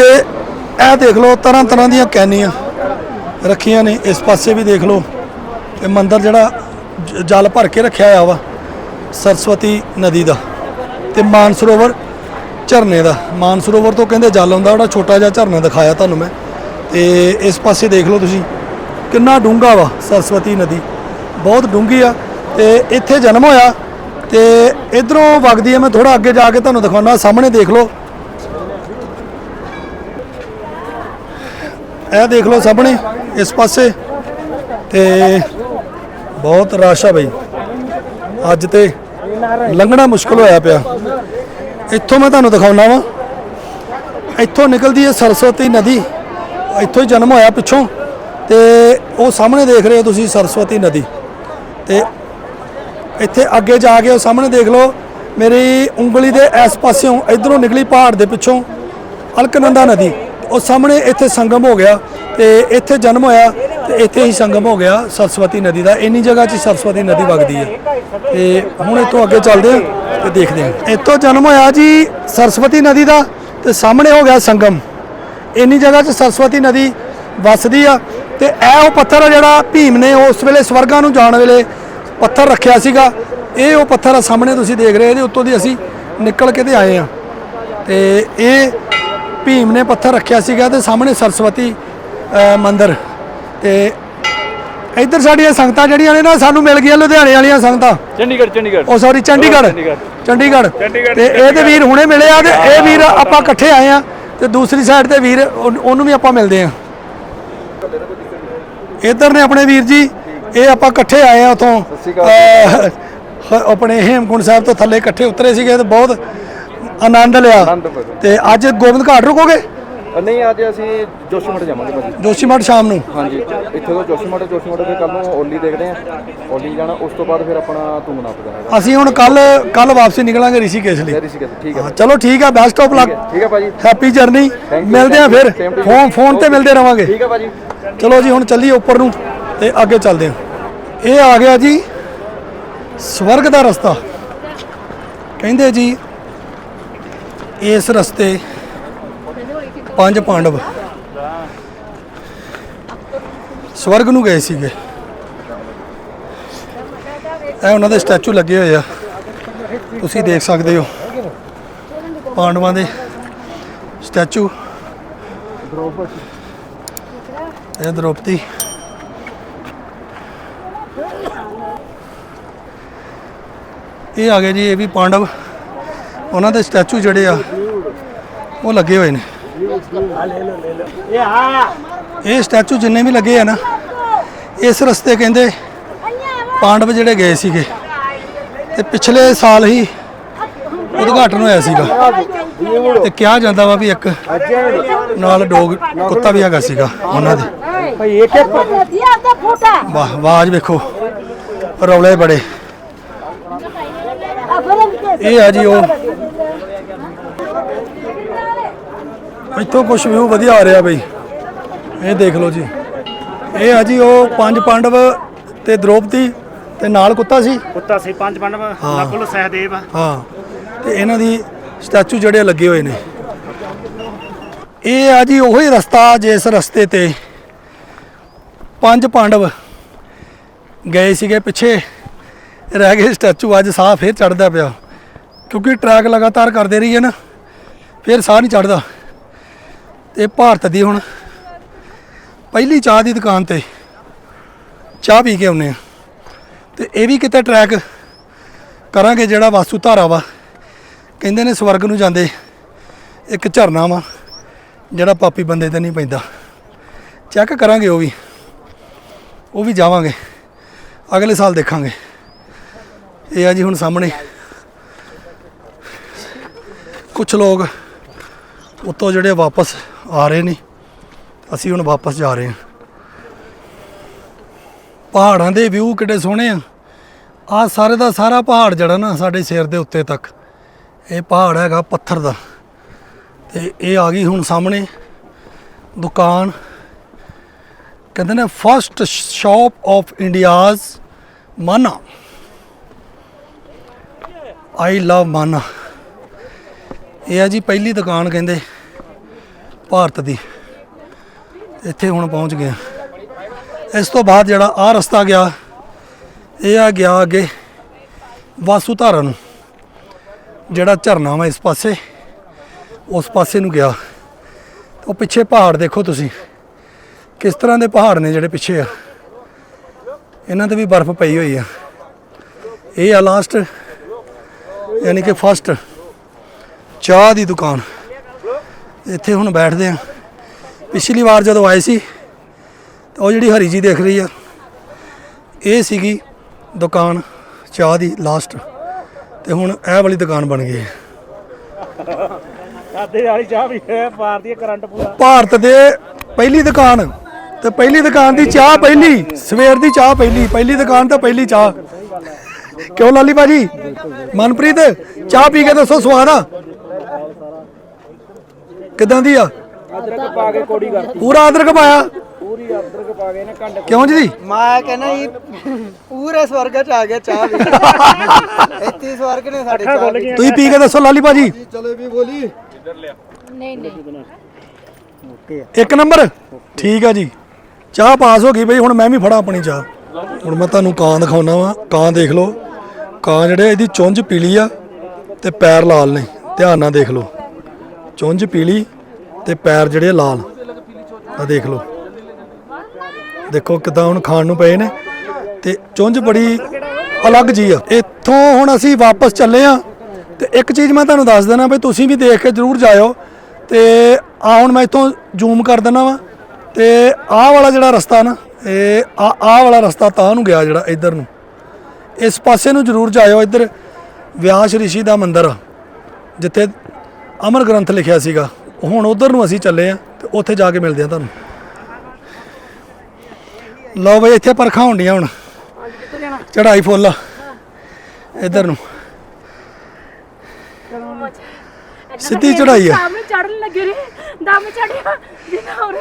ਇਹ ਦੇਖ ਲਓ ਤਰ੍ਹਾਂ ਤਰ੍ਹਾਂ ਦੀਆਂ ਕੈਨੀਆਂ ਰੱਖੀਆਂ ਨੇ। ਇਸ ਪਾਸੇ ਵੀ ਦੇਖ ਲਓ। ਇਹ ਮੰਦਿਰ ਜਿਹੜਾ ਜ- ਜਲ ਭਰ ਕੇ ਰੱਖਿਆ ਹੋਇਆ ਵਾ ਸਰਸਵਤੀ ਨਦੀ ਦਾ ਤੇ ਮਾਨਸਰੋਵਰ ਝਰਨੇ ਦਾ। ਮਾਨਸਰੋਵਰ ਤੋਂ ਕਹਿੰਦੇ ਜਲ ਆਉਂਦਾ ਉਹਦਾ ਛੋਟਾ ਜਿਹਾ ਝਰਨਾ ਦਿਖਾਇਆ ਤੁਹਾਨੂੰ ਮੈਂ। ਤੇ ਇਸ ਪਾਸੇ ਦੇਖ ਲਓ ਤੁਸੀਂ, ਕਿੰਨਾ ਡੂੰਘਾ ਵਾ ਸਰਸਵਤੀ ਨਦੀ। ਬਹੁਤ ਡੂੰਘੀ ਆ ਤੇ ਇੱਥੇ ਜਨਮ ਹੋਇਆ ਤੇ ਇਧਰੋਂ ਵਗਦੀ ਆ, ਮੈਂ ਥੋੜਾ ਅੱਗੇ ਜਾ ਕੇ ਤੁਹਾਨੂੰ ਦਿਖਾਉਣਾ ਸਾਹਮਣੇ ਦੇਖ ਲਓ। ਇਹ ਦੇਖ ਲਓ ਸਾਹਮਣੇ, ਇਸ ਪਾਸੇ ਤੇ ਬਹੁਤ ਰਸ਼ ਆ ਬਈ। ਅੱਜ ਤੇ ਲੰਘਣਾ ਮੁਸ਼ਕਲ ਹੋਇਆ ਪਿਆ। ਇੱਥੋਂ ਮੈਂ ਤੁਹਾਨੂੰ ਦਿਖਾਉਣਾ ਵਾ। ਇੱਥੋਂ ਨਿਕਲਦੀ ਹੈ ਸਰਸਵਤੀ ਨਦੀ। ਇੱਥੋਂ ਹੀ ਜਨਮ ਹੋਇਆ ਪਿੱਛੋਂ। ਤੇ ਉਹ ਸਾਹਮਣੇ ਦੇਖ ਰਹੇ ਹੋ ਤੁਸੀਂ ਸਰਸਵਤੀ ਨਦੀ। ਤੇ ਇੱਥੇ ਅੱਗੇ ਜਾ ਕੇ ਉਹ ਸਾਹਮਣੇ ਦੇਖ ਲਓ। ਮੇਰੀ ਉਂਗਲੀ ਦੇ ਇਸ ਪਾਸਿਓਂ ਇਧਰੋਂ ਨਿਕਲੀ ਪਹਾੜ ਦੇ ਪਿੱਛੋਂ ਅਲਕਨੰਦਾ ਨਦੀ। ਉਹ ਸਾਹਮਣੇ ਇੱਥੇ ਸੰਗਮ ਹੋ ਗਿਆ ਤੇ ਇੱਥੇ ਜਨਮ ਹੋਇਆ। ਤੇ ਇੱਥੇ ਹੀ ਸੰਗਮ ਹੋ ਗਿਆ ਸਰਸਵਤੀ ਨਦੀ ਦਾ। ਇੰਨੀ ਜਗ੍ਹਾ 'ਚ ਸਰਸਵਤੀ ਨਦੀ ਵਗਦੀ ਹੈ। ਤੇ ਹੁਣ ਇੱਥੋਂ ਅੱਗੇ ਚੱਲਦੇ ਹਾਂ ਤੇ ਦੇਖਦੇ ਹਾਂ। ਇੱਥੋਂ ਜਨਮ ਹੋਇਆ ਜੀ ਸਰਸਵਤੀ ਨਦੀ ਦਾ ਤੇ ਸਾਹਮਣੇ ਹੋ ਗਿਆ ਸੰਗਮ। ਇੰਨੀ ਜਗ੍ਹਾ 'ਚ ਸਰਸਵਤੀ ਨਦੀ ਵਸਦੀ ਆ ਤੇ ਇਹ ਉਹ ਪੱਥਰ ਆ ਜਿਹੜਾ ਭੀਮ ਨੇ ਉਸ ਵੇਲੇ ਸਵਰਗਾਂ ਨੂੰ ਜਾਣ ਵੇਲੇ ਪੱਥਰ ਰੱਖਿਆ ਸੀਗਾ। ਇਹ ਉਹ ਪੱਥਰ ਆ ਸਾਹਮਣੇ ਤੁਸੀਂ ਦੇਖ ਰਹੇ ਇਹਦੇ ਉੱਤੋਂ ਦੀ ਅਸੀਂ ਨਿਕਲ ਕੇ ਤੇ ਆਏ ਆ ਤੇ ਇਹ ਭੀਮ ਨੇ ਪੱਥਰ ਰੱਖਿਆ ਸੀਗਾ ਤੇ ਸਾਹਮਣੇ ਸਰਸਵਤੀ ਅ, ਮੰਦਿਰ। ਤੇ ਇੱਧਰ ਸਾਡੀਆਂ ਸੰਗਤਾਂ ਜਿਹੜੀਆਂ ਨੇ ਨਾ ਸਾਨੂੰ ਮਿਲ ਗਈਆਂ ਲੁਧਿਆਣੇ ਵਾਲੀਆਂ ਸੰਗਤਾਂ। ਚੰਡੀਗੜ੍ਹ ਚੰਡੀਗੜ੍ਹ। ਉਹ ਸੌਰੀ ਚੰਡੀਗੜ੍ਹ। ਚੰਡੀਗੜ੍ਹ ਤੇ ਇਹਦੇ ਵੀਰ ਹੁਣੇ ਮਿਲੇ ਆ ਤੇ ਇਹ ਵੀਰ ਆਪਾਂ ਇਕੱਠੇ ਆਏ ਆ ਤੇ ਦੂਸਰੀ ਸਾਈਡ ਤੇ ਵੀਰ ਉਹਨ- ਉਹਨੂੰ ਵੀ ਆਪਾਂ ਮਿਲਦੇ ਆ। ਇੱਧਰ ਨੇ ਆਪਣੇ ਵੀਰ ਜੀ ਇਹ ਆਪਾਂ ਇਕੱਠੇ ਆਏ ਆ ਉਥੋਂ। ਆਪਣੇ ਹੇਮਕੁੰਡ ਸਾਹਿਬ ਤੋਂ ਥੱਲੇ ਇਕੱਠੇ ਉਤਰੇ ਸੀਗੇ ਤੇ ਬਹੁਤ ਆਨੰਦ ਲਿਆ। ਤੇ ਅੱਜ ਗੋਬਿੰਦ ਘਾਟ ਰੁਕੋਗੇ? ਨਹੀਂ ਅੱਜ ਅਸੀਂ ਜੋਸ਼ੀਮਠ ਜਾਵਾਂਗੇ ਭਾਜੀ। ਜੋਸ਼ੀਮਠ ਸ਼ਾਮ ਨੂੰ? ਹਾਂਜੀ ਇੱਥੇ ਤੋਂ ਜੋਸ਼ੀਮਠ ਜੋਸ਼ੀਮਠ ਫਿਰ ਕੱਲ ਨੂੰ ਓਲੀ ਦੇਖਦੇ ਆ ਓਲੀ ਜਾਣਾ ਉਸ ਤੋਂ ਬਾਅਦ ਫਿਰ ਆਪਣਾ ਤੁੰਗਨਾ ਪਜਾਣਾ ਅਸੀਂ ਹੁਣ ਕੱਲ ਕੱਲ ਵਾਪਸੀ ਨਿਕਲਾਂਗੇ ਰਿਸ਼ੀਕੇਸ਼ ਲਈ। ਠੀਕ ਹੈ ਹਾਂ, ਚਲੋ ਠੀਕ ਆ ਬੈਸਟ ਆਫ ਲੱਕ ਠੀਕ ਹੈ ਭਾਜੀ। ਹੈਪੀ ਜਰਨੀ ਮਿਲਦੇ ਆ ਫਿਰ. ਫੋਨ ਫੋਨ ਤੇ. ਮਿਲਦੇ ਰਵਾਂਗੇ। ਠੀਕ ਹੈ ਭਾਜੀ। ਚਲੋ ਜੀ ਹੁਣ ਚੱਲੀਏ ਉੱਪਰ ਨੂੰ ਤੇ ਅੱਗੇ ਚੱਲਦੇ ਹਾਂ। ਇਹ ਆ ਗਿਆ ਜੀ ਸਵਰਗ ਦਾ ਰਸਤਾ। ਕਹਿੰਦੇ ਜੀ ਇਸ ਰਸਤੇ ਪੰਜ ਪਾਂਡਵ। ਸਵਰਗ ਨੂੰ ਗਏ ਸੀਗੇ। ਇਹ ਉਹਨਾਂ ਦੇ ਸਟੈਚੂ ਲੱਗੇ ਹੋਏ ਆ। ਤੁਸੀਂ ਦੇਖ ਸਕਦੇ ਹੋ। ਪਾਂਡਵਾਂ ਦੇ ਸਟੈਚੂ। ਇਹ ਦ੍ਰੋਪਦੀ। ਇਹ ਆ ਗਏ ਜੀ, ਇਹ ਵੀ ਪਾਂਡਵ। ਉਹਨਾਂ ਦੇ ਸਟੈਚੂ ਜਿਹੜੇ ਆ, ਉਹ ਲੱਗੇ ਹੋਏ ਨੇ। ਇਹ ਸਟੈਚੂ ਜਿੰਨੇ ਵੀ ਲੱਗੇ ਆ ਨਾ, ਇਸ ਰਸਤੇ ਕਹਿੰਦੇ ਪਾਂਡਵ ਜਿਹੜੇ ਗਏ ਸੀਗੇ। ਤੇ ਪਿਛਲੇ ਸਾਲ ਹੀ ਉਦਘਾਟਨ ਹੋਇਆ ਸੀਗਾ। ਤੇ ਕਿਹਾ ਜਾਂਦਾ ਵਾ ਵੀ ਇੱਕ ਨਾਲ ਡੋਗ ਕੁੱਤਾ ਵੀ ਹੈਗਾ ਸੀਗਾ ਉਹਨਾਂ ਦੇ। ਵਾਹ, ਆਵਾਜ਼ ਵੇਖੋ, ਰੌਲੇ ਬੜੇ। ਇਹ ਆ ਜੀ ਉਹ ਇੱਥੋਂ ਕੁਝ ਵਿਊ ਵਧੀਆ ਆ ਰਿਹਾ ਬਈ। ਇਹ ਦੇਖ ਲਓ ਜੀ। ਇਹ ਆ ਜੀ ਉਹ ਪੰਜ ਪਾਂਡਵ ਤੇ ਦ੍ਰੋਪਦੀ ਤੇ ਨਾਲ ਕੁੱਤਾ ਸੀ। ਕੁੱਤਾ ਸੀ ਪੰਜ ਪੰਡਵ ਨਕੁਲ ਸਹਿਦੇਵ। ਹਾਂ। ਤੇ ਇਹਨਾਂ ਦੀ ਸਟੈਚੂ ਜਿਹੜੇ ਲੱਗੇ ਹੋਏ ਨੇ। ਇਹ ਆ ਜੀ ਉਹੀ ਰਸਤਾ ਜਿਸ ਰਸਤੇ ਤੇ ਪੰਜ ਪਾਂਡਵ ਗਏ ਸੀਗੇ ਪਿੱਛੇ। ਰਹਿ ਗਏ ਸਟੈਚੂ ਅੱਜ ਸਾਹ ਫੇਰ ਚੜਦਾ ਪਿਆ। ਕਿਉਂਕਿ ਟਰੈਕ ਲਗਾਤਾਰ ਕਰਦੇ ਰਹੀਏ ਨਾ ਫਿਰ ਸਾਹ ਨਹੀਂ ਚੜਦਾ ਤੇ ਭਾਰਤ ਦੀ ਹੁਣ ਪਹਿਲੀ ਚਾਹ ਦੀ ਦੁਕਾਨ ਤੇ ਚਾਹ ਪੀ ਕੇ ਆਉਨੇ ਆ ਤੇ ਇਹ ਵੀ ਕਿਤੇ ਟਰੈਕ ਕਰਾਂਗੇ ਜਿਹੜਾ ਵਾਸੂ ਧਾਰਾ ਵਾ। ਕਹਿੰਦੇ ਨੇ ਸਵਰਗ ਨੂੰ ਜਾਂਦੇ ਇੱਕ ਝਰਨਾ ਵਾ, ਜਿਹੜਾ ਪਾਪੀ ਬੰਦੇ ਤੇ ਨਹੀਂ ਪੈਂਦਾ। ਚੈੱਕ ਕਰਾਂਗੇ ਉਹ ਵੀ। ਉਹ ਵੀ ਜਾਵਾਂਗੇ। ਅਗਲੇ ਸਾਲ ਦੇਖਾਂਗੇ। ਇਹ ਆ ਜੀ ਹੁਣ ਸਾਹਮਣੇ। ਕੁਝ ਲੋਕ ਉੱਤੋਂ ਜਿਹੜੇ ਵਾਪਸ ਆ ਰਹੇ ਨੇ, ਅਸੀਂ ਹੁਣ ਵਾਪਸ ਜਾ ਰਹੇ ਹਾਂ। ਪਹਾੜਾਂ ਦੇ ਵਿਊ ਕਿੱਡੇ ਸੋਹਣੇ ਆ। ਆ ਸਾਰੇ ਦਾ ਸਾਰਾ ਪਹਾੜ ਜਿਹੜਾ ਨਾ ਸਾਡੇ ਸਿਰ ਦੇ ਉੱਤੇ ਤੱਕ, ਇਹ ਪਹਾੜ ਹੈਗਾ ਪੱਥਰ ਦਾ। ਤੇ ਇਹ ਆ ਗਈ ਹੁਣ ਸਾਹਮਣੇ ਦੁਕਾਨ। ਕਹਿੰਦੇ ਨੇ ਫਸਟ ਸ਼ਾਪ ਆਫ ਇੰਡੀਆਜ਼ ਮਾਨਾ ਆਈ ਲਵ ਮਾਨਾ ਇਹ ਆ ਜੀ ਪਹਿਲੀ ਦੁਕਾਨ ਕਹਿੰਦੇ। ਭਾਰਤ ਦੀ। ਇੱਥੇ ਹੁਣ ਪਹੁੰਚ ਗਏ। ਇਸ ਤੋਂ ਬਾਅਦ ਜਿਹੜਾ ਆ ਰਸਤਾ ਗਿਆ, ਇਹ ਆ ਗਿਆ ਅੱਗੇ ਵਾਸੂਧਾਰਾ ਨੂੰ। ਜਿਹੜਾ ਝਰਨਾ ਵਾ ਇਸ ਪਾਸੇ, ਉਸ ਪਾਸੇ ਨੂੰ ਗਿਆ। ਉਹ ਪਿੱਛੇ ਪਹਾੜ ਦੇਖੋ ਤੁਸੀਂ। ਕਿਸ ਤਰ੍ਹਾਂ ਦੇ ਪਹਾੜ ਨੇ ਜਿਹੜੇ ਪਿੱਛੇ ਆ। ਇਹਨਾਂ ਤੇ ਵੀ ਬਰਫ਼ ਪਈ ਹੋਈ ਆ। ਇਹ ਆ ਲਾਸਟ ਯਾਨੀ ਕਿ ਫਸਟ ਚਾਹ ਦੀ ਦੁਕਾਨ। ਇੱਥੇ ਹੁਣ ਬੈਠਦੇ ਆ ਪਿਛਲੀ ਵਾਰ ਜਦੋਂ ਆਏ ਸੀ ਤਾਂ ਉਹ ਜਿਹੜੀ ਹਰੀ ਜੀ ਦੇਖ ਰਹੀ ਆ ਇਹ ਸੀਗੀ ਦੁਕਾਨ ਚਾਹ ਦੀ ਲਾਸਟ ਤੇ ਹੁਣ ਇਹ ਵਾਲੀ ਦੁਕਾਨ ਬਣ ਗਈ ਹੈ। ਸਾਦੇ ਵਾਲੀ ਚਾਹ ਵੀ ਹੈ ਪਾਰ ਦੀ ਕਰੰਟ ਪੂਰਾ। ਭਾਰਤ ਦੇ ਪਹਿਲੀ ਦੁਕਾਨ ਤੇ ਪਹਿਲੀ ਦੁਕਾਨ ਦੀ ਚਾਹ ਪਹਿਲੀ ਸਵੇਰ ਦੀ ਚਾਹ ਪਹਿਲੀ ਪਹਿਲੀ ਦੁਕਾਨ ਤੇ ਪਹਿਲੀ ਚਾਹ। ਕਿਉਂ ਲਾਲੀ ਬਾਜੀ ਮਨਪ੍ਰੀਤ ਚਾਹ ਪੀ ਕੇ ਦੱਸੋ ਸਵਾਦ ਆ। ਕਿਦਾਂ ਦੀ ਆ? ਅਦਰਕ ਪਾ ਕੇ ਕੋੜੀ ਕਰ ਪੂਰਾ ਅਦਰਕ ਪਾਇਆ? ਪੂਰੀ ਅਦਰਕ ਪਾ ਕੇ ਨਾ ਕੰਡ ਕਿਉਂ ਜੀ? ਮੈਂ ਕਹਿੰਦਾ ਜੀ ਪੂਰੇ ਸਵਰਗ ਚ ਆ ਗਿਆ ਚਾਹ ਵੀ। ਇੱਥੇ ਸਵਰਗ ਨੇ ਸਾਡੇ ਚਾਹ ਖੁੱਲ ਵੀ। ਗਈਆਂ। ਤੁਸੀਂ ਪੀ ਕੇ ਦੱਸੋ ਲਾਲੀ ਬਾਜੀ ਚਲੋ ਵੀ ਬੋਲੀ। ਨਹੀਂ ਨਹੀਂ। ਇੱਕ ਨੰਬਰ। ਠੀਕ ਆ ਜੀ। ਚਾਹ ਪਾਸ ਹੋ ਗਈ ਬਈ ਹੁਣ ਮੈਂ ਵੀ ਫੜਾ ਆਪਣੀ ਚਾਹ। ਹੁਣ ਮੈਂ ਤੁਹਾਨੂੰ ਕਾਂ ਦਿਖਾਉਣਾ ਵਾ। ਕਾਂ ਦੇਖ ਲਓ। ਕਾਂ ਜਿਹੜੇ ਇਹਦੀ ਚੁੰਝ ਪੀਲੀ ਆ ਤੇ ਪੈਰ ਲਾਲ ਨੇ। ਧਿਆਨ ਨਾਲ ਦੇਖ ਲਓ। ਚੁੰਝ ਪੀਲੀ ਤੇ ਪੈਰ ਜਿਹੜੇ ਲਾਲ। ਆ ਦੇਖ ਲਓ। ਦੇਖੋ ਕਿਦਾਂ ਹੁਣ ਖਾਣ ਨੂੰ ਪਏ ਨੇ। ਤੇ ਚੁੰਝ ਬੜੀ ਅਲੱਗ ਜੀ ਆ। ਇੱਥੋਂ ਹੁਣ ਅਸੀਂ ਵਾਪਸ ਚੱਲੇ ਆ। ਤੇ ਇੱਕ ਚੀਜ਼ ਮੈਂ ਤੁਹਾਨੂੰ ਦੱਸ ਦੇਣਾ ਵੀ ਤੁਸੀਂ ਵੀ ਦੇਖ ਕੇ ਜਰੂਰ ਜਾਇਓ। ਤੇ ਆ ਹੁਣ ਮੈਂ ਇੱਥੋਂ ਜ਼ੂਮ ਕਰ ਦਿੰਦਾ ਵਾ। ਤੇ ਆਹ ਵਾਲਾ ਜਿਹੜਾ ਰਸਤਾ ਨਾ, ਇਹ ਆ ਆਹ ਵਾਲਾ ਰਸਤਾ ਤਾਂ ਨੂੰ ਗਿਆ ਜਿਹੜਾ ਇੱਧਰ ਨੂੰ। ਇਸ ਪਾਸੇ ਨੂੰ ਜਰੂਰ ਜਾਇਓ। ਇੱਧਰ ਵਿਆਸ ਰਿਸ਼ੀ ਦਾ ਮੰਦਿਰ ਆ। ਜਿੱਥੇ ਅਮਰ ਗ੍ਰੰਥ ਲਿਖਿਆ ਸੀਗਾ। ਹੁਣ ਉਧਰ ਨੂੰ ਅਸੀਂ ਚੱਲੇ ਆ ਤੇ ਉੱਥੇ ਜਾ ਕੇ ਮਿਲਦੇ ਆ ਤੁਹਾਨੂੰ। ਲਓ ਬਈ ਇੱਥੇ ਪਰਖਾਂ ਹੁੰਦੀਆਂ ਹੁਣ। ਚੜਾਈ ਫੁੱਲ ਇੱਧਰ ਨੂੰ। ਸਿੱਧੀ ਚੜਾਈ ਆ। ਸਾਹਮਣੇ ਚੜਨ ਲੱਗੇ ਨੇ। ਦਮ ਚੜਿਆ ਜਿੰਨਾ ਹੋਰ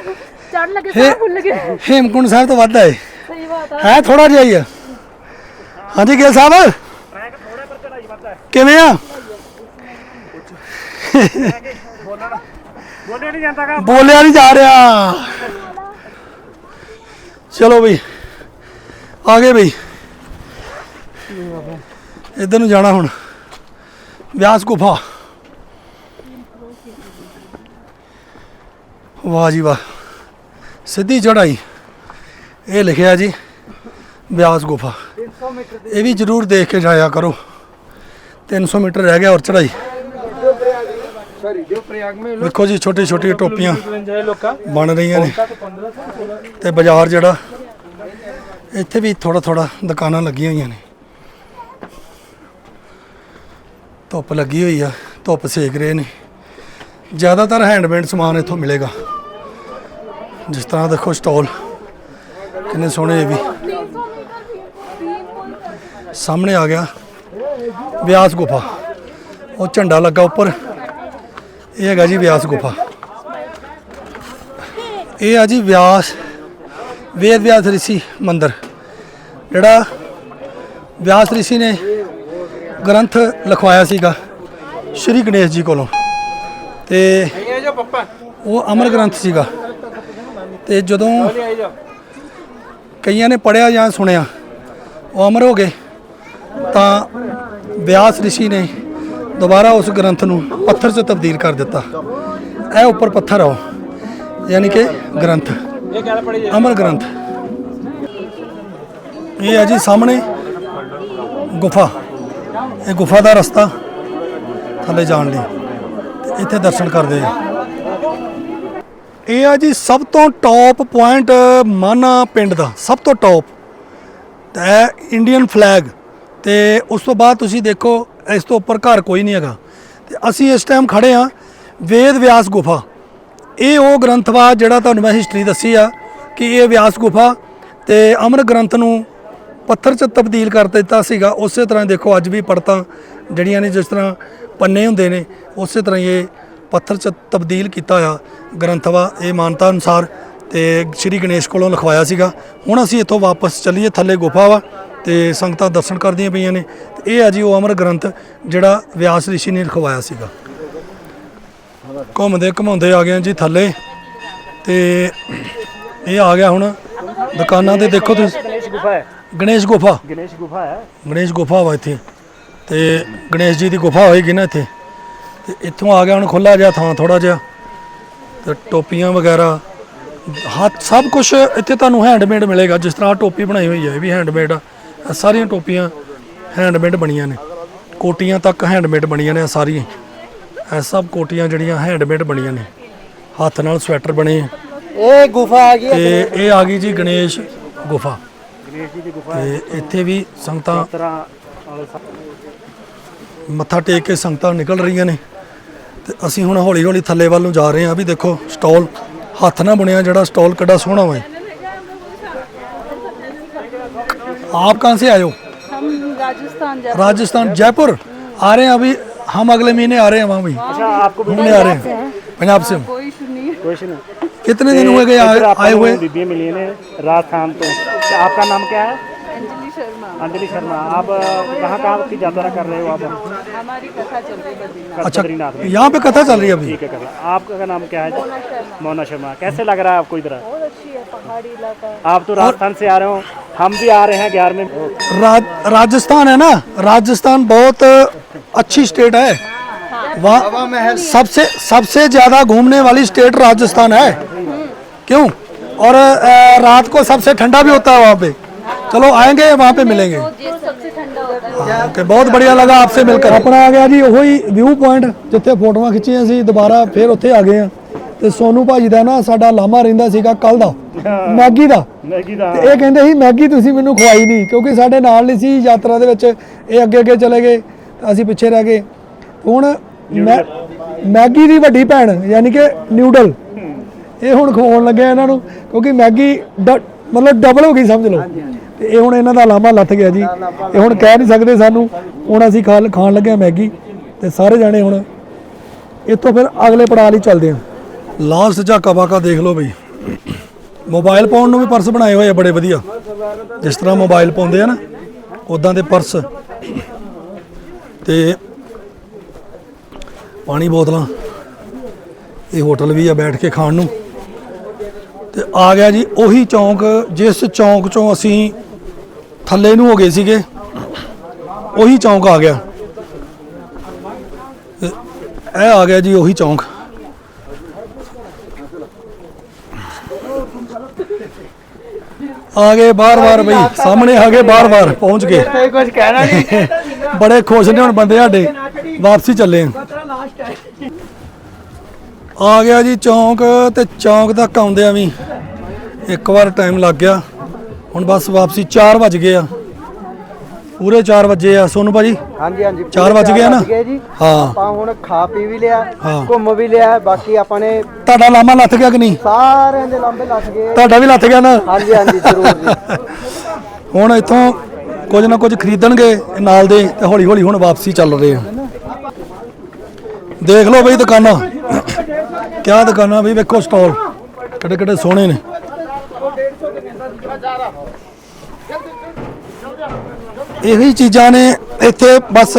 ਚੜਨ ਲੱਗੇ ਸਾਹ ਫੁੱਲ ਗਏ ਹੇਮਕੁੰਡ ਸਾਹਿਬ ਤੋਂ ਵੱਧ ਹੈ ਸਹੀ ਬਾਤ ਆ। ਹੈ ਥੋੜਾ ਜਿਹਾ ਹੀ ਆ। ਹਾਂਜੀ ਗਿਲ ਸਾਹਿਬ। ਕਿਵੇਂ ਆ? ਬੋਲਿਆ ਨਹੀਂ ਜਾਂਦਾ ਗਾ ਬੋਲਿਆ ਨਹੀਂ ਜਾ ਰਿਹਾ। ਚਲੋ ਬਈ, ਆ ਗਏ ਬਈ। ਇੱਧਰ ਨੂੰ ਜਾਣਾ ਹੁਣ। ਵਿਆਸ ਗੁਫਾ। ਵਾਹ ਜੀ ਵਾਹ। ਸਿੱਧੀ ਚੜਾਈ ਇਹ ਲਿਖਿਆ ਜੀ ਵਿਆਸ ਗੁਫਾ। ਇਹ ਵੀ ਜਰੂਰ ਦੇਖ ਕੇ ਜਾਇਆ ਕਰੋ। 300 ਮੀਟਰ ਰਹਿ ਗਿਆ ਔਰ ਚੜਾਈ ਵੇਖੋ ਜੀ ਛੋਟੀ ਛੋਟੀ ਟੋਪੀਆਂ ਬਣ ਰਹੀਆਂ ਨੇ। ਤੇ ਬਾਜ਼ਾਰ ਜਿਹੜਾ ਇੱਥੇ ਵੀ ਥੋੜਾ ਥੋੜਾ ਦੁਕਾਨਾਂ ਲੱਗੀਆਂ ਹੋਈਆਂ ਨੇ। ਧੁੱਪ ਲੱਗੀ ਹੋਈ ਆ ਧੁੱਪ ਸੇਕ ਰਹੇ ਨੇ। ਜ਼ਿਆਦਾਤਰ ਹੈਂਡਮੇਡ ਸਮਾਨ ਇੱਥੋਂ ਮਿਲੇਗਾ। ਜਿਸ ਤਰ੍ਹਾਂ ਦੇਖੋ ਸਟਾਲ ਕਿੰਨੇ ਸੋਹਣੇ ਇਹ ਵੀ। ਸਾਹਮਣੇ ਆ ਗਿਆ ਵਿਆਸ ਗੁਫਾ। ਉਹ ਝੰਡਾ ਲੱਗਾ ਉੱਪਰ। ਇਹ ਹੈਗਾ ਜੀ ਵਿਆਸ ਗੁਫਾ। ਇਹ ਆ ਜੀ ਵਿਆਸ, ਵੇਦ ਵਿਆਸ ਰਿਸ਼ੀ ਮੰਦਿਰ। ਜਿਹੜਾ ਵਿਆਸ ਰਿਸ਼ੀ ਨੇ ਗ੍ਰੰਥ ਲਿਖਵਾਇਆ ਸੀਗਾ ਸ਼੍ਰੀ ਗਣੇਸ਼ ਜੀ ਕੋਲੋਂ। ਤੇ ਉਹ ਅਮਰ ਗ੍ਰੰਥ ਸੀਗਾ। ਤੇ ਜਦੋਂ ਕਈਆਂ ਨੇ ਪੜਿਆ ਜਾਂ ਸੁਣਿਆ, ਉਹ ਅਮਰ ਹੋ ਗਏ, ਤਾਂ ਵਿਆਸ ਰਿਸ਼ੀ ਨੇ ਦੁਬਾਰਾ ਉਸ ਗ੍ਰੰਥ ਨੂੰ ਪੱਥਰ 'ਚ ਤਬਦੀਲ ਕਰ ਦਿੱਤਾ। ਇਹ ਉੱਪਰ ਪੱਥਰ ਆ ਉਹ, ਯਾਨੀ ਕਿ ਗ੍ਰੰਥ ਅਮਰ ਗ੍ਰੰਥ। ਇਹ ਹੈ ਜੀ ਸਾਹਮਣੇ ਗੁਫਾ। ਇਹ ਗੁਫਾ ਦਾ ਰਸਤਾ ਥੱਲੇ ਜਾਣ ਲਈ। ਤੇ ਇੱਥੇ ਦਰਸ਼ਨ ਕਰਦੇ ਆ। ਇਹ ਆ ਜੀ ਸਭ ਤੋਂ ਟੌਪ ਪੁਆਇੰਟ ਮਾਨਾ ਪਿੰਡ ਦਾ, ਸਭ ਤੋਂ ਟੌਪ ਤੇ ਇੰਡੀਅਨ ਫਲੈਗ ਤੇ ਉਸ ਤੋਂ ਬਾਅਦ ਤੁਸੀਂ ਦੇਖੋ ਇਸ ਤੋਂ ਉੱਪਰ ਘਰ ਕੋਈ ਨਹੀਂ ਹੈਗਾ। ਤੇ ਅਸੀਂ ਇਸ ਟਾਈਮ ਖੜੇ ਆ ਵੇਦ ਵਿਆਸ ਗੁਫਾ। ਇਹ ਉਹ ਗ੍ਰੰਥ ਵਾ ਜਿਹੜਾ ਤੁਹਾਨੂੰ ਮੈਂ ਹਿਸਟਰੀ ਦੱਸੀ ਆ ਕਿ ਇਹ ਵਿਆਸ ਗੁਫਾ ਤੇ ਅਮਰ ਗ੍ਰੰਥ ਨੂੰ ਪੱਥਰ 'ਚ ਤਬਦੀਲ ਕਰ ਦਿੱਤਾ ਸੀਗਾ। ਉਸੇ ਤਰ੍ਹਾਂ ਦੇਖੋ, ਅੱਜ ਵੀ ਪੜਤਾਂ ਜਿਹੜੀਆਂ ਨੇ ਜਿਸ ਤਰ੍ਹਾਂ ਪੰਨੇ ਹੁੰਦੇ ਨੇ, ਉਸੇ ਤਰ੍ਹਾਂ ਹੀ ਇਹ ਪੱਥਰ 'ਚ ਤਬਦੀਲ ਕੀਤਾ ਹੋਇਆ ਗ੍ਰੰਥ ਵਾ, ਇਹ ਮਾਨਤਾ ਅਨੁਸਾਰ ਤੇ ਸ੍ਰੀ ਗਣੇਸ਼ ਕੋਲੋਂ ਲਿਖਵਾਇਆ ਸੀਗਾ। ਹੁਣ ਅਸੀਂ ਇੱਥੋਂ ਵਾਪਸ ਚੱਲੀਏ ਥੱਲੇ ਗੁਫਾ ਵਾ। ਤੇ ਸੰਗਤਾਂ ਦਰਸ਼ਨ ਕਰਦੀਆਂ ਪਈਆਂ ਨੇ। ਤੇ ਇਹ ਆ ਜੀ ਉਹ ਅਮਰ ਗ੍ਰੰਥ ਜਿਹੜਾ ਵਿਆਸ ਰਿਸ਼ੀ ਨੇ ਲਿਖਵਾਇਆ ਸੀਗਾ। ਘੁੰਮਦੇ ਘਮਾਉਂਦੇ ਆ ਗਏ ਜੀ ਥੱਲੇ। ਤੇ ਇਹ ਆ ਗਿਆ ਹੁਣ ਦੁਕਾਨਾਂ ਤੇ ਦੇਖੋ ਤੁਸੀਂ। ਗਣੇਸ਼ ਗੁਫਾ। ਹੈ ਗਣੇਸ਼ ਗੁਫਾ ਗਣੇਸ਼ ਗੁਫਾ ਹੈ। ਗਣੇਸ਼ ਗੁਫਾ ਵਾ ਇੱਥੇ। ਤੇ ਗਣੇਸ਼ ਜੀ ਦੀ ਗੁਫਾ ਹੋਏਗੀ ਨਾ ਇੱਥੇ। ਤੇ ਇੱਥੋਂ ਆ ਗਿਆ ਹੁਣ ਖੁੱਲਾ ਜਿਹਾ ਥਾਂ ਥੋੜਾ ਜਿਹਾ। ਤੇ ਟੋਪੀਆਂ ਵਗੈਰਾ। ਹੱਥ ਸਭ ਕੁਝ ਇੱਥੇ ਤੁਹਾਨੂੰ ਹੈਂਡਮੇਡ ਮਿਲੇਗਾ। ਜਿਸ ਤਰ੍ਹਾਂ ਆਹ ਟੋਪੀ ਬਣਾਈ ਹੋਈ ਹੈ ਇਹ ਵੀ ਹੈਂਡਮੇਡ ਆ। ਇਹ ਸਾਰੀਆਂ ਟੋਪੀਆਂ ਹੈਂਡਮੇਡ ਬਣੀਆਂ ਨੇ। ਕੋਟੀਆਂ ਤੱਕ ਹੈਂਡਮੇਡ ਬਣੀਆਂ ਨੇ ਇਹ ਸਾਰੀਆਂ। ਇਹ ਸਭ ਕੋਟੀਆਂ ਜਿਹੜੀਆਂ ਹੈਂਡਮੇਡ ਬਣੀਆਂ ਨੇ। ਹੱਥ ਨਾਲ ਸਵੈਟਰ ਬਣੇ। ਇਹ ਗੁਫਾ ਆ ਗਈ ਤੇ ਇਹ ਆ ਗਈ ਜੀ ਗਣੇਸ਼ ਗੁਫਾ। ਗਣੇਸ਼ ਜੀ ਦੀ ਗੁਫਾ ਤੇ ਇੱਥੇ ਵੀ ਸੰਗਤਾਂ ਮੱਥਾ ਟੇਕ ਕੇ ਸੰਗਤਾਂ ਨਿਕਲ ਰਹੀਆਂ ਨੇ। ਤੇ ਅਸੀਂ ਹੁਣ ਹੌਲੀ ਹੌਲੀ ਥੱਲੇ ਵੱਲ ਨੂੰ ਜਾ ਰਹੇ ਹਾਂ ਵੀ ਦੇਖੋ ਸਟਾਲ ਹੱਥ ਨਾਲ ਬਣਿਆ ਜਿਹੜਾ ਸਟਾਲ ਕਿੱਡਾ ਸੋਹਣਾ ਵਾ आप कहाँ से आए हो? हम राजस्थान राजस्थान जयपुर? आ रहे हैं अभी हम अगले महीने आ रहे हैं वहाँ भी। अच्छा आपको घूमने आ रहे हैं। पंजाब से। कोई सुनिए क्वेश्चन कितने दिन हुए गए आए हुए? मिली है राजस्थान तो। आपका नाम क्या है? अंजलि शर्मा। अंजलि शर्मा। आप कहाँ कहाँ की यात्रा कर रहे हो आप? हमारी कथा चल रही बद्रीनाथ। अच्छा यहाँ पे कथा चल रही है अभी? ठीक है आपका नाम क्या है? मोना शर्मा। कैसे लग रहा है आपको इधर? बहुत अच्छी है पहाड़ी इलाका। आप तो राजस्थान से आ रहे हो। हम भी आ रहे हैं ग्यारह में राज, राजस्थान है ना राजस्थान बहुत अच्छी स्टेट है वहाँ सबसे सबसे ज्यादा घूमने वाली स्टेट राजस्थान है क्यों और अ, रात को सबसे ठंडा भी होता है वहाँ पे चलो आएंगे वहाँ पे मिलेंगे ਓਕੇ ਬਹੁਤ ਬੜੀਆ ਲੱਗਾ ਆਪਸੇ ਮਿਲ ਕੇ ਆਪਣਾ ਆ ਗਿਆ ਜੀ ਉਹੀ ਵਿਊ ਪੁਆਇੰਟ ਜਿੱਥੇ ਫੋਟੋਆਂ ਖਿੱਚੀਆਂ ਸੀ ਦੁਬਾਰਾ ਫੇਰ ਉੱਥੇ ਆ ਗਏ ਆ ਤੇ ਸੋਨੂ ਭਾਜੀ ਦਾ ਨਾ ਸਾਡਾ ਲਾਮਾ ਰਹਿੰਦਾ ਸੀਗਾ ਕੱਲ ਦਾ ਮੈਗੀ ਦਾ। ਮੈਗੀ ਦਾ ਤੇ ਇਹ ਕਹਿੰਦੇ ਸੀ ਮੈਗੀ ਤੁਸੀਂ ਮੈਨੂੰ ਖਵਾਈ ਨਹੀਂ ਕਿਉਂਕਿ ਸਾਡੇ ਨਾਲ ਨਹੀਂ ਸੀ ਯਾਤਰਾ ਦੇ ਵਿੱਚ ਇਹ ਅੱਗੇ ਅੱਗੇ ਚਲੇ ਗਏ ਤੇ ਅਸੀਂ ਪਿੱਛੇ ਰਹਿ ਗਏ। ਹੁਣ ਮੈ- ਮੈਗੀ ਦੀ ਵੱਡੀ ਭੈਣ ਯਾਨੀ ਕਿ ਨਿਊਡਲ ਇਹ ਹੁਣ ਖਵਾਉਣ ਲੱਗੇ ਆ ਇਹਨਾਂ ਨੂੰ ਕਿਉਂਕਿ ਮੈਗੀ ਡ- ਮਤਲਬ ਡਬਲ ਹੋ ਗਈ ਸਮਝ ਲਓ। ਤੇ ਇਹ ਹੁਣ ਇਹਨਾਂ ਦਾ ਲਾਮਾ ਲੱਥ ਗਿਆ ਜੀ। ਇਹ ਹੁਣ ਕਹਿ ਨਹੀਂ ਸਕਦੇ ਸਾਨੂੰ ਹੁਣ ਅਸੀਂ ਖਾ ਖਾਣ ਲੱਗੇ ਮੈਗੀ ਤੇ ਸਾਰੇ ਜਾਣੇ ਹੁਣ ਇੱਥੋਂ ਫਿਰ ਅਗਲੇ ਪੜਾਅ ਲਈ ਚੱਲਦੇ ਆ ਲਾਸਟ ਝਾਕਾ ਬਾਕਾ ਦੇਖ ਲਓ ਬਈ। ਮੋਬਾਈਲ ਪਾਉਣ ਨੂੰ ਵੀ ਪਰਸ ਬਣਾਏ ਹੋਏ ਆ ਬੜੇ ਵਧੀਆ। ਜਿਸ ਤਰ੍ਹਾਂ ਮੋਬਾਈਲ ਪਾਉਂਦੇ ਆ ਨਾ ਉਦਾਂ ਦੇ ਪਰਸ। ਤੇ ਪਾਣੀ ਬੋਤਲਾਂ। ਇਹ ਹੋਟਲ ਵੀ ਆ ਬੈਠ ਕੇ ਖਾਣ ਨੂੰ। ਤੇ ਆ ਗਿਆ ਜੀ ਉਹੀ ਚੌਂਕ, ਜਿਸ ਚੌਂਕ ਚੋਂ ਅਸੀਂ ਥੱਲੇ ਨੂੰ ਹੋ ਗਏ ਸੀਗੇ, ਉਹੀ ਚੌਂਕ ਆ ਗਿਆ। ਇਹ ਆ ਗਿਆ ਜੀ ਉਹੀ ਚੌਂਕ। ਆ ਗਏ ਬਾਰ-ਬਾਰ ਬਈ ਸਾਹਮਣੇ ਆ ਗਏ ਬਾਰ-ਬਾਰ ਪਹੁੰਚ ਗਏ। ਕੋਈ ਕੁਝ ਕਹਿਣਾ ਨਹੀਂ। ਬੜੇ ਖੁਸ਼ ਨੇ ਹੁਣ ਬੰਦੇ ਸਾਡੇ ਵਾਪਸੀ ਚੱਲੇ ਆ। ਆ ਗਿਆ ਜੀ ਚੌਂਕ ਤੇ ਚੌਂਕ ਤੱਕ ਆਉਂਦੇ ਆ ਵੀ ਇੱਕ ਵਾਰ ਟਾਈਮ ਲੱਗ ਗਿਆ। ਹੁਣ ਬਸ ਵਾਪਸੀ 4 ਵਜ ਗਏ ਆ। ਪੂਰੇ 4 ਵਜੇ ਆ। ਸੋਨੂ ਭਾਜੀ। ਹਾਂਜੀ ਹਾਂਜੀ ਚਾਰ ਵੱਜ ਗਏ ਆ ਨਾ? ਜੀ। ਹਾਂ। ਆਪਾਂ ਹੁਣ ਖਾ ਪੀ ਵੀ ਲਿਆ ਹਾਂ। ਘੁੰਮ ਵੀ ਲਿਆ ਬਾਕੀ ਆਪਾਂ ਨੇ ਤੁਹਾਡਾ ਲਾਮਾ ਲੱਥ ਗਿਆ ਕਿ ਨਹੀਂ? ਸਾਰਿਆਂ ਦੇ ਲਾਂਬੇ ਲੱਗ ਗਏ। ਤੁਹਾਡਾ ਵੀ ਲੱਥ ਗਿਆ ਨਾ? ਹਾਂਜੀ ਹਾਂਜੀ ਜ਼ਰੂਰ ਜੀ। ਹੁਣ ਇੱਥੋਂ ਕੁਝ ਨਾ ਕੁਝ ਖਰੀਦਣਗੇ ਨਾਲ ਦੇ ਤੇ ਹੌਲੀ ਹੌਲੀ ਹੁਣ ਵਾਪਸੀ ਚੱਲ ਰਹੇ ਆ। ਦੇਖ ਲਓ ਬਈ ਦੁਕਾਨਾਂ। ਕਿਆ ਦੁਕਾਨਾਂ ਬਈ ਵੇਖੋ ਸਟਾਲ। ਕਿੱਡੇ ਕਿੱਡੇ ਸੋਹਣੇ ਨੇ। ਇਹੀ ਚੀਜ਼ਾਂ ਨੇ ਇੱਥੇ ਬਸ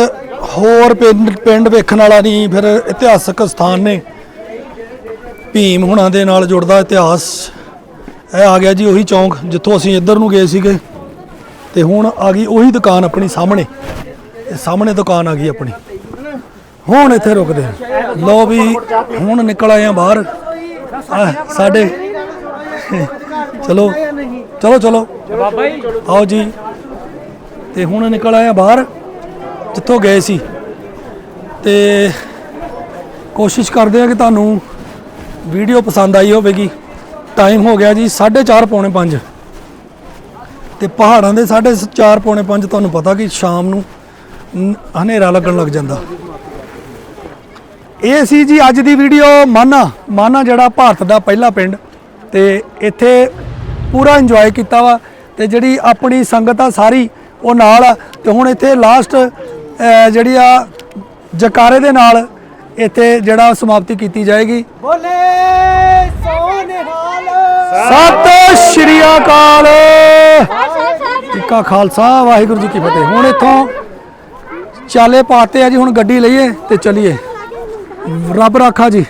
ਹੋਰ ਪਿੰਡ ਪਿੰਡ ਵੇਖਣ ਵਾਲਾ ਨਹੀਂ ਫਿਰ ਇਤਿਹਾਸਕ ਸਥਾਨ ਨੇ। ਭੀਮ ਹੁਣਾਂ ਦੇ ਨਾਲ ਜੁੜਦਾ ਇਤਿਹਾਸ। ਇਹ ਆ ਗਿਆ ਜੀ ਉਹੀ ਚੌਂਕ ਜਿੱਥੋਂ ਅਸੀਂ ਇੱਧਰ ਨੂੰ ਗਏ ਸੀਗੇ। ਤੇ ਹੁਣ ਆ ਗਈ ਉਹੀ ਦੁਕਾਨ ਆਪਣੀ ਸਾਹਮਣੇ। ਇਹ ਸਾਹਮਣੇ ਦੁਕਾਨ ਆ ਗਈ ਆਪਣੀ। ਹੁਣ ਇੱਥੇ ਰੁਕਦੇ ਹਾਂ। ਲਓ ਵੀ ਹੁਣ ਨਿਕਲ ਆਏ ਆ ਬਾਹਰ। ਆਹ, ਸਾਡੇ ਚਲੋ ਚਲੋ ਚਲੋ। ਆਓ ਜੀ। ਤੇ ਹੁਣ ਨਿਕਲ ਆਏ ਆ ਬਾਹਰ, ਜਿੱਥੋਂ ਗਏ ਸੀ। ਤੇ ਕੋਸ਼ਿਸ਼ ਕਰਦੇ ਆ ਕਿ ਤੁਹਾਨੂੰ ਵੀਡੀਓ ਪਸੰਦ ਆਈ ਹੋਵੇਗੀ। ਟਾਈਮ ਹੋ ਗਿਆ ਜੀ 4:30 ਪੌਣੇ 5 ਤੇ ਪਹਾੜਾਂ ਦੇ 4:30 ਪੌਣੇ 5 ਤੁਹਾਨੂੰ ਪਤਾ ਕਿ ਸ਼ਾਮ ਨੂੰ ਹਨੇਰਾ ਲੱਗਣ ਲੱਗ ਜਾਂਦਾ। ਇਹ ਸੀ ਜੀ ਅੱਜ ਦੀ ਵੀਡੀਓ ਮਾਨਾ। ਮਾਨਾ ਜਿਹੜਾ ਭਾਰਤ ਦਾ ਪਹਿਲਾ ਪਿੰਡ ਤੇ ਇੱਥੇ ਪੂਰਾ ਇੰਜੋਏ ਕੀਤਾ ਵਾ ਤੇ ਜਿਹੜੀ ਆਪਣੀ ਸੰਗਤ ਆ ਸਾਰੀ ਉਹ ਨਾਲ ਆ ਤੇ ਹੁਣ ਇੱਥੇ ਲਾਸਟ ਜਿਹੜੀ ਆ ਜਕਾਰੇ ਦੇ ਨਾਲ ਇੱਥੇ ਜਿਹੜਾ ਸਮਾਪਤੀ ਕੀਤੀ ਜਾਏਗੀ। ਬੋਲੇ ਸੋਨਿਹਾਲ ਸਤਿ ਸ਼੍ਰੀ ਅਕਾਲ। ਜੀ ਕਾ ਖਾਲਸਾ ਵਾਹਿਗੁਰੂ ਜੀ ਕੀ ਫਤਿਹ। ਹੁਣ ਇੱਥੋਂ ਚਾਲੇ ਪਾਤੇ ਆ ਜੀ ਹੁਣ ਗੱਡੀ ਲਈਏ ਤੇ ਚਲੀਏ। ਰੱਬ ਰਾਖਾ ਜੀ।